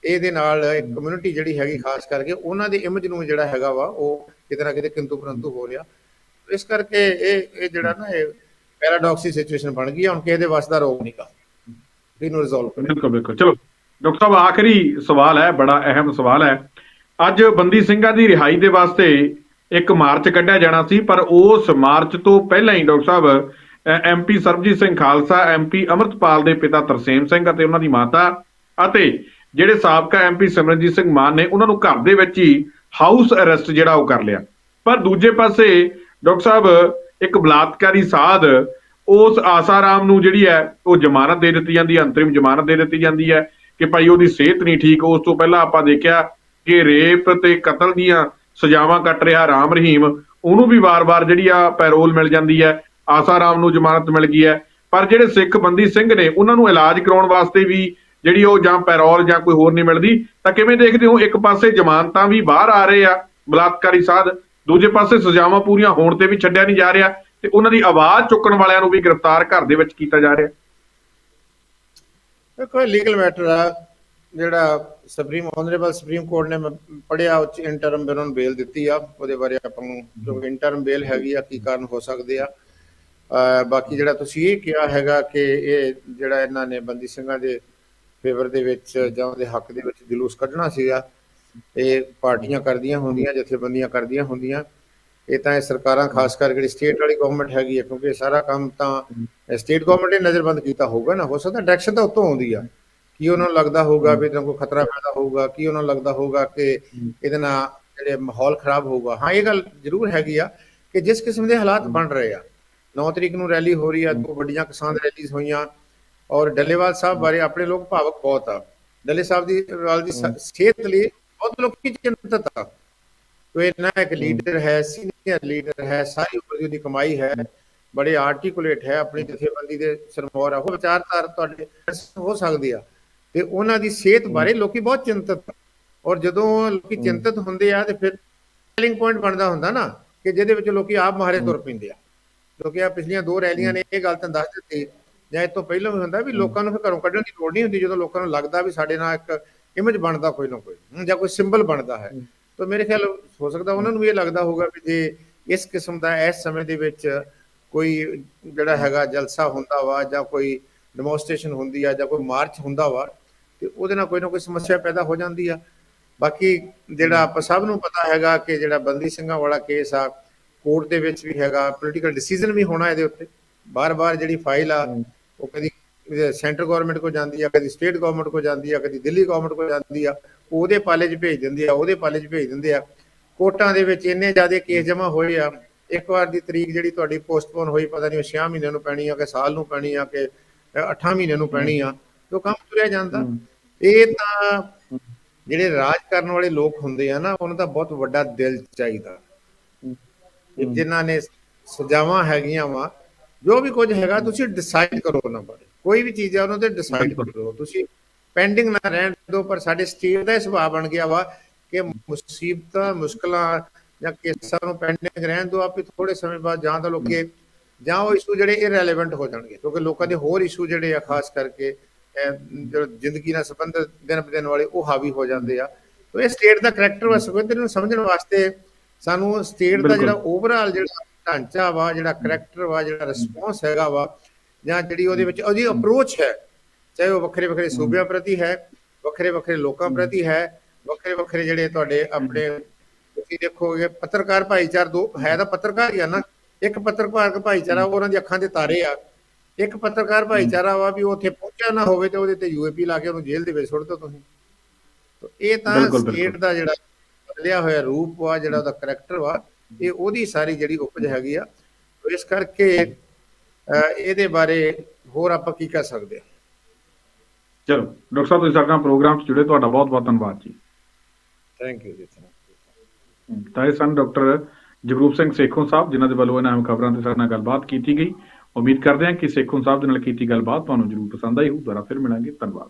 ਇਹਦੇ ਨਾਲ ਇੱਕ ਕਮਿਊਨਿਟੀ ਜਿਹੜੀ ਹੈਗੀ ਖਾਸ ਕਰਕੇ ਉਹਨਾਂ ਦੀ ਇਮੇਜ ਨੂੰ ਜਿਹੜਾ ਹੈਗਾ ਵਾ ਉਹ ਕਿਤੇ ਨਾ ਕਿਤੇ ਕਿੰਤੂ ਪਰੰਤੂ ਹੋ ਰਿਹਾ। ਇਸ ਕਰਕੇ ਇਹ ਇਹ ਜਿਹੜਾ ਨਾ ਇਹ ਪੈਰਾਡੌਕਸੀ ਸਿਚੁਏਸ਼ਨ ਬਣ ਗਈ ਹੈ, ਹੁਣ ਕਿਸੇ ਦੇ ਵੱਸ ਦਾ ਰੋਗ ਨਹੀਂਗਾ ਇਹਨੂੰ ਰਿਜ਼ੋਲਵ ਕਰੋ। ਬਿਲਕੁਲ ਬਿਲਕੁਲ। ਚਲੋ ਡਾਕਟਰ ਸਾਹਿਬ ਆਖਰੀ ਸਵਾਲ ਹੈ ਬੜਾ ਅਹਿਮ ਸਵਾਲ ਹੈ। ਅੱਜ ਬੰਦੀ ਸਿੰਘਾਂ ਦੀ ਰਿਹਾਈ ਦੇ ਵਾਸਤੇ ਇੱਕ ਮਾਰਚ ਕੱਢਿਆ ਜਾਣਾ ਸੀ ਪਰ ਉਸ ਮਾਰਚ ਤੋਂ ਪਹਿਲਾਂ ਹੀ doctor Sahib MP Sarabjit Singh Khalsa MP Amritpal ਦੇ ਪਿਤਾ ਤਰਸੇਮ ਸਿੰਘ ਅਤੇ ਉਹਨਾਂ ਦੀ ਮਾਤਾ ਅਤੇ ਜਿਹੜੇ ਸਾਬਕਾ ਐਮਪੀ ਸਿਮਰਨਜੀਤ ਸਿੰਘ ਮਾਨ ਨੇ ਉਹਨਾਂ ਨੂੰ ਘਰ ਦੇ ਵਿੱਚ ਹੀ ਹਾਊਸ ਅਰੈਸਟ ਜਿਹੜਾ ਉਹ ਕਰ ਲਿਆ। ਪਰ ਦੂਜੇ ਪਾਸੇ ਡਾਕਟਰ ਸਾਹਿਬ, ਇੱਕ ਬਲਾਤਕਾਰੀ ਸਾਧ ਉਸ ਆਸਾਰਾਮ ਨੂੰ ਜਿਹੜੀ ਹੈ ਉਹ ਜ਼ਮਾਨਤ ਦੇ ਦਿੱਤੀ ਜਾਂਦੀ ਹੈ, ਅੰਤਰਿਮ ਜ਼ਮਾਨਤ ਦੇ ਦਿੱਤੀ ਜਾਂਦੀ ਹੈ ਕਿ ਭਾਈ ਉਹਦੀ ਸਿਹਤ ਨਹੀਂ ਠੀਕ। ਉਸ ਤੋਂ ਪਹਿਲਾਂ ਆਪਾਂ ਦੇਖਿਆ ਕਿ ਰੇਪ ਤੇ ਕਤਲ ਦੀਆਂ ਸਜ਼ਾਵਾਂ ਕੱਟ ਰਿਹਾ ਰਾਮ ਰਹੀਮ। ਉਹਨੂੰ ਵੀ ਵਾਰ-ਵਾਰ ਜਿਹੜੀ ਆ ਪੈਰੋਲ ਮਿਲ ਜਾਂਦੀ ਹੈ। ਆਸਾਰਾਮ ਨੂੰ ਜ਼ਮਾਨਤ ਮਿਲ ਗਈ ਹੈ। ਪਰ ਜਿਹੜੇ ਸਿੱਖ ਬੰਦੀ ਸਿੰਘ ਨੇ, ਉਹਨਾਂ ਨੂੰ ਇਲਾਜ ਕਰਾਉਣ ਵਾਸਤੇ ਵੀ ਜਿਹੜੀ ਉਹ ਜਾਂ ਪੈਰੋਲ ਜਾਂ ਕੋਈ ਹੋਰ ਨਹੀਂ ਮਿਲਦੀ, ਤਾਂ ਕਿਵੇਂ ਦੇਖਦੇ ਹੋ? ਇੱਕ ਪਾਸੇ ਜ਼ਮਾਨਤਾਂ ਵੀ ਬਾਹਰ ਆ ਰਹੇ ਆ, ਬਲਾਤਕਾਰੀ ਸਾਧ, ਦੂਜੇ ਪਾਸੇ ਸਜ਼ਾਵਾਂ ਪੂਰੀਆਂ ਹੋਣ ਤੇ ਵੀ ਛੱਡਿਆ ਨਹੀਂ ਜਾ ਰਿਹਾ, ਤੇ ਉਹਨਾਂ ਦੀ ਆਵਾਜ਼ ਚੁੱਕਣ ਵਾਲਿਆਂ ਨੂੰ ਵੀ ਗ੍ਰਿਫਤਾਰ ਘਰ ਦੇ ਵਿੱਚ ਕੀਤਾ ਜਾ ਰਿਹਾ। ਦੇਖੋ ਲੀਗਲ ਮੈਟਰ ਆ, ਜਿਹੜਾ ਸੁਪਰੀਮ ਆਨਰੇਬਲ ਸੁਪਰੀਮ ਕੋਰਟ ਨੇ ਪੜਿਆ ਉੱਚ ਇੰਟਰਮ ਬੇਲ ਦਿੱਤੀ ਆ, ਉਹਦੇ ਬਾਰੇ ਆਪਾਂ ਨੂੰ ਜੋ ਇੰਟਰਮ ਬੇਲ ਹੈਗੀ ਆ, ਕੀ ਕਾਰਨ ਹੋ ਸਕਦੇ ਆ। ਬਾਕੀ ਜਿਹੜਾ ਤੁਸੀਂ ਇਹ ਕਿਹਾ ਹੈਗਾ ਕਿ ਇਹ ਜਿਹੜਾ ਇਹਨਾਂ ਨੇ ਬੰਦੀ ਸਿੰਘਾਂ ਦੇ ਫੇਵਰ ਦੇ ਵਿੱਚ ਜਾਂ ਉਹਦੇ ਹੱਕ ਦੇ ਵਿੱਚ ਜਲੂਸ ਕੱਢਣਾ ਸੀਗਾ, ਇਹ ਪਾਰਟੀਆਂ ਕਰਦੀਆਂ ਹੁੰਦੀਆਂ, ਜਥੇਬੰਦੀਆਂ ਕਰਦੀਆਂ ਹੁੰਦੀਆਂ। ਇਹ ਤਾਂ ਇਹ ਸਰਕਾਰਾਂ, ਖਾਸ ਕਰਕੇ ਜਿਹੜੀ ਸਟੇਟ ਵਾਲੀ ਗਵਰਨਮੈਂਟ ਹੈਗੀ ਹੈ, ਕਿਉਂਕਿ ਸਾਰਾ ਕੰਮ ਤਾਂ ਸਟੇਟ ਗਵਰਨਮੈਂਟ ਨੇ ਨਜ਼ਰਬੰਦ ਕੀਤਾ ਹੋਊਗਾ ਨਾ, ਹੋ ਸਕਦਾ ਡਾਇਰੈਕਸ਼ਨ ਤਾਂ ਉੱਤੋਂ ਆਉਂਦੀ ਆ। ਕੀ ਉਹਨਾਂ ਨੂੰ ਲੱਗਦਾ ਹੋਊਗਾ ਵੀ ਇਹਨਾਂ ਕੋਈ ਖਤਰਾ ਪੈਦਾ ਹੋਊਗਾ, ਕੀ ਉਹਨਾਂ ਨੂੰ ਲੱਗਦਾ ਹੋਊਗਾ ਕਿ ਇਹਦੇ ਨਾਲ ਜਿਹੜੇ ਮਾਹੌਲ ਖਰਾਬ ਹੋਊਗਾ। ਹਾਂ, ਇਹ ਗੱਲ ਜ਼ਰੂਰ ਹੈਗੀ ਆ ਕਿ ਜਿਸ ਕਿਸਮ ਦੇ ਹਾਲਾਤ ਬਣ ਰਹੇ ਆ 9 ਤਰੀਕ ਨੂੰ ਰੈਲੀ ਹੋ ਰਹੀ ਆ ਦੋ ਵੱਡੀਆਂ ਕਿਸਾਨ ਰੈਲੀਜ਼ ਹੋਈਆਂ। ਔਰ ਡੱਲੇਵਾਲ ਸਾਹਿਬ ਬਾਰੇ ਆਪਣੇ ਲੋਕ ਭਾਵਕ ਬਹੁਤ ਆ। ਡੱਲੇ ਸਾਹਿਬ ਦੀ ਵਾਲ ਦੀ ਸਿਹਤ ਲਈ ਬਹੁਤ ਲੋਕੀ ਚਿੰਤਤ ਆ। ਤੋ ਇਹ ਨਾ ਇੱਕ ਲੀਡਰ ਹੈ ਸੀਨੀਅਰ ਲੀਡਰ ਹੈ ਸਾਰੀ ਉਮਰ ਦੀ ਕਮਾਈ ਹੈ ਬੜੇ ਆਰਟੀਕੂਲੇਟ ਹੈ ਆਪਣੀ ਜਥੇਬੰਦੀ ਦੇ ਸਰਮੌਰ ਆ। ਉਹ ਵਿਚਾਰਧਾਰ ਤੁਹਾਡੇ ਹੋ ਸਕਦੀ ਆ। ਤੇ ਉਹਨਾਂ ਦੀ ਸਿਹਤ ਬਾਰੇ ਲੋਕੀ ਬਹੁਤ ਚਿੰਤਤ ਆ। ਔਰ ਜਦੋਂ ਲੋਕੀ ਚਿੰਤਤ ਹੁੰਦੇ ਆ ਤੇ ਫਿਰ ਸੈਲਿੰਗ ਪੁਆਇੰਟ ਬਣਦਾ ਹੁੰਦਾ ਨਾ ਕਿ ਜਿਹਦੇ ਵਿੱਚ ਲੋਕੀ ਆਪ ਮਾਰੇ ਤੁਰ ਪੈਂਦੇ ਆ। ਕਿਉਂਕਿ ਆ ਪਿਛਲੀਆਂ ਦੋ ਰੈਲੀਆਂ ਨੇ ਇਹ ਗੱਲ ਤਾਂ ਦੱਸ ਦਿੱਤੀ। ਜਾਂ ਇਹ ਤੋਂ ਪਹਿਲਾਂ ਵੀ ਹੁੰਦਾ ਵੀ ਲੋਕਾਂ ਨੂੰ ਫਿਰ ਘਰੋਂ ਕੱਢਣ ਦੀ ਲੋੜ ਨਹੀਂ ਹੁੰਦੀ ਜਦੋਂ ਲੋਕਾਂ ਨੂੰ ਲੱਗਦਾ ਵੀ ਸਾਡੇ ਨਾਲ ਇੱਕ ਇਮੇਜ ਬਣਦਾ ਕੋਈ ਨਾ ਕੋਈ ਜਾਂ ਕੋਈ ਸਿੰਬਲ ਬਣਦਾ ਹੈ। ਤਾਂ ਮੇਰੇ ਖਿਆਲ ਹੋ ਸਕਦਾ ਉਹਨਾਂ ਨੂੰ ਇਹ ਲੱਗਦਾ ਹੋਊਗਾ ਵੀ ਜੇ ਇਸ ਕਿਸਮ ਦਾ ਇਸ ਸਮੇਂ ਦੇ ਵਿੱਚ ਕੋਈ ਜਿਹੜਾ ਹੈਗਾ ਜਲਸਾ ਹੁੰਦਾ ਵਾ ਜਾਂ ਕੋਈ ਡੈਮੋਨਸਟ੍ਰੇਸ਼ਨ ਹੁੰਦੀ ਆ ਜਾਂ ਕੋਈ ਮਾਰਚ ਹੁੰਦਾ ਵਾ ਤੇ ਉਹਦੇ ਨਾਲ ਕੋਈ ਨਾ ਕੋਈ ਸਮੱਸਿਆ ਪੈਦਾ ਹੋ ਜਾਂਦੀ ਆ। ਬਾਕੀ ਜਿਹੜਾ ਆਪਾਂ ਸਭ ਨੂੰ ਪਤਾ ਹੈਗਾ ਕਿ ਜਿਹੜਾ ਬੰਦੀ ਸਿੰਘਾਂ ਵਾਲਾ ਕੇਸ ਆ ਕੋਰਟ ਦੇ ਵਿੱਚ ਵੀ ਹੈਗਾ ਪੋਲੀਟੀਕਲ ਡਿਸੀਜਨ ਵੀ ਹੋਣਾ ਇਹਦੇ ਉੱਤੇ। ਬਾਰ-ਬਾਰ ਜਿਹੜੀ ਫਾਈਲ ਆ ਉਹ ਕਦੀ ਸੈਂਟਰ ਗਵਰਨਮੈਂਟ ਕੋ ਜਾਂਦੀ ਆ ਕਦੀ ਸਟੇਟ ਗਵਰਨਮੈਂਟ ਕੋ ਜਾਂਦੀ ਆ ਕਦੀ ਦਿੱਲੀ ਗਵਰਨਮੈਂਟ ਕੋ ਜਾਂਦੀ ਆ ਉਹਦੇ ਪਾਲੇ 'ਚ ਭੇਜ ਦਿੰਦੀ ਆ ਉਹਦੇ ਪਾਲੇ 'ਚ ਭੇਜ ਦਿੰਦੇ ਆ। ਕੋਰਟਾਂ ਦੇ ਵਿੱਚ ਇੰਨੇ ਜ਼ਿਆਦਾ ਕੇਸ ਜਮ੍ਹਾਂ ਹੋਏ ਆ ਇੱਕ ਵਾਰ ਦੀ ਤਰੀਕ ਜਿਹੜੀ ਤੁਹਾਡੀ ਪੋਸਟਪੋਨ ਹੋਈ ਪਤਾ ਨਹੀਂ ਉਹ 6 ਮਹੀਨਿਆਂ ਨੂੰ ਪੈਣੀ ਆ ਕਿ ਸਾਲ ਨੂੰ ਪੈਣੀ ਆ ਕਿ 8 ਮਹੀਨਿਆਂ ਨੂੰ ਪੈਣੀ ਆ ਉਹ ਕੰਮ ਤੁਰਿਆ ਜਾਂਦਾ। ਇਹ ਤਾਂ ਜਿਹੜੇ ਰਾਜ ਕਰਨ ਵਾਲੇ ਲੋਕ ਹੁੰਦੇ ਆ ਨਾ ਉਹਨਾਂ ਦਾ ਬਹੁਤ ਵੱਡਾ ਦਿਲ ਚਾਹੀਦਾ। ਜਿਨ੍ਹਾਂ ਨੇ ਸਜ਼ਾਵਾਂ ਹੈਗੀਆਂ ਵਾ ਜੋ ਵੀ ਕੁਝ ਹੈਗਾ ਤੁਸੀਂ ਡਿਸਾਈਡ ਕਰੋ ਉਹਨਾਂ ਬਾਰੇ। ਕੋਈ ਵੀ ਚੀਜ਼ ਹੈ ਉਹਨਾਂ ਤੇ ਡਿਸਾਈਡ ਕਰੋ। ਤੁਸੀਂ ਪੈਂਡਿੰਗ ਨਾ ਰਹਿਣ ਦਿਓ ਪਰ ਸਾਡੇ ਸਟੇਟ ਦਾ ਸੁਭਾਅ ਬਣ ਗਿਆ ਵਾ ਕਿ ਮੁਸੀਬਤਾਂ ਮੁਸ਼ਕਲਾਂ ਜਾਂ ਕੇਸਾਂ ਨੂੰ ਪੈਂਡਿੰਗ ਰਹਿਣ ਦਿਓ ਆਪੇ ਥੋੜੇ ਸਮੇਂ ਬਾਅਦ ਜਾਂ ਤਾਂ ਲੋਕੇ ਜਾਂ ਉਹ ਇਸ਼ੂ ਜਿਹੜੇ ਇਰੈਲੇਵੈਂਟ ਹੋ ਜਾਣਗੇ ਕਿਉਂਕਿ ਲੋਕਾਂ ਦੇ ਹੋਰ ਇਸ਼ੂ ਜਿਹੜੇ ਆ ਖਾਸ ਕਰਕੇ ਅਹ, ਜੋ ਜ਼ਿੰਦਗੀ ਨਾਲ ਸੰਬੰਧਿਤ ਦਿਨ ਬਦਿਨ ਵਾਲੇ ਉਹ ਹਾਵੀ ਹੋ ਜਾਂਦੇ ਆ। ਤੋ ਇਹ ਸਟੇਟ ਦਾ ਕਰੈਕਟਰ ਵਾ ਸੁਖਵਿੰਦਰ ਨੂੰ ਸਮਝਣ ਵਾਸਤੇ ਸਾਨੂੰ ਸਟੇਟ ਦਾ। ਜਿਹੜਾ ਓਵਰਆਲ ਜਿਹੜਾ ਢਾਂਚਾ ਵਾ ਜਿਹੜਾ ਕਰੈਕਟਰ ਵਾ ਜਿਹੜਾ ਰਿਸਪੌਂਸ ਹੈਗਾ ਵਾ ਜਾਂ ਜਿਹੜੀ ਉਹਦੇ ਵਿੱਚ ਉਹਦੀ ਅਪਰੋਚ ਹੈ ਚਾਹੇ ਉਹ ਵੱਖਰੇ ਵੱਖਰੇ ਸੂਬਿਆਂ ਪ੍ਰਤੀ ਹੈ ਵੱਖਰੇ ਵੱਖਰੇ ਲੋਕਾਂ ਪ੍ਰਤੀ ਹੈ ਵੱਖਰੇ ਵੱਖਰੇ ਜਿਹੜੇ ਤੁਹਾਡੇ ਆਪਣੇ ਤੁਸੀਂ ਦੇਖੋਗੇ ਪੱਤਰਕਾਰ ਭਾਈਚਾਰ ਦੋ ਹੈ ਤਾਂ ਪੱਤਰਕਾਰ ਹੀ ਆ ਨਾ ਇੱਕ ਪੱਤਰਕਾਰ ਭਾਈਚਾਰਾ ਉਹਨਾਂ ਦੀ ਅੱਖਾਂ ਦੇ ਤਾਰੇ ਆ ਇੱਕ ਪੱਤਰਕਾਰ ਭਾਈਚਾਰਾ ਵਾ ਵੀ ਉਹ ਉੱਥੇ ਪਹੁੰਚਿਆ ਨਾ ਹੋਵੇ ਤੇ ਉਹਦੇ ਤੇ ਯੂਏਪੀ ਲਾ ਕੇ ਉਹਨੂੰ ਜੇਲ੍ਹ ਦੇ ਵਿੱਚ ਸੁੱਟ ਦਿਓ ਤੁਸੀਂ। ਤਾਂ ਇਹ ਤਾਂ। ਸਟੇਟ ਦਾ ਜਿਹੜਾ ਬਦਲਿਆ ਹੋਇਆ ਰੂਪ ਵਾ ਜਿਹੜਾ ਉਹਦਾ ਕਰੈਕਟਰ ਵਾ ਇਹ ਉਹਦੀ ਸਾਰੀ ਜਿਹੜੀ ਉਪਜ ਹੈਗੀ ਆ। ਇਸ ਕਰਕੇ ਇਹਦੇ ਬਾਰੇ ਹੋਰ ਆਪਾਂ ਕੀ ਕਰ ਸਕਦੇ ਹਾਂ? ਚਲੋ ਡਾਕਟਰ ਸਾਹਿਬ ਤੁਸੀਂ ਸਾਡੇ ਪ੍ਰੋਗਰਾਮ ਜੁੜੇ ਤੁਹਾਡਾ ਬਹੁਤ ਬਹੁਤ ਧੰਨਵਾਦ ਜੀ। ਥੈਂਕ ਯੂ ਜੀ. ਤਾਂ ਇਹ ਸਨ ਡਾਕਟਰ ਜਗਰੂਪ ਸਿੰਘ ਸੇਖੋਂ ਸਾਹਿਬ ਜਿਨ੍ਹਾਂ ਦੇ ਵੱਲੋਂ ਇਹਨਾਂ ਖਬਰਾਂ ਤੇ ਸਾਡੇ ਨਾਲ ਗੱਲਬਾਤ ਕੀਤੀ ਗਈ। ਉਮੀਦ ਕਰਦੇ ਹਾਂ ਕਿ ਸੇਖੋਂ ਸਾਹਿਬ ਦੇ ਨਾਲ ਕੀਤੀ ਗੱਲਬਾਤ ਤੁਹਾਨੂੰ ਜ਼ਰੂਰ ਪਸੰਦ ਆਈ ਹੋਊ। ਦੁਬਾਰਾ ਫਿਰ ਮਿਲਾਂਗੇ। ਧੰਨਵਾਦ।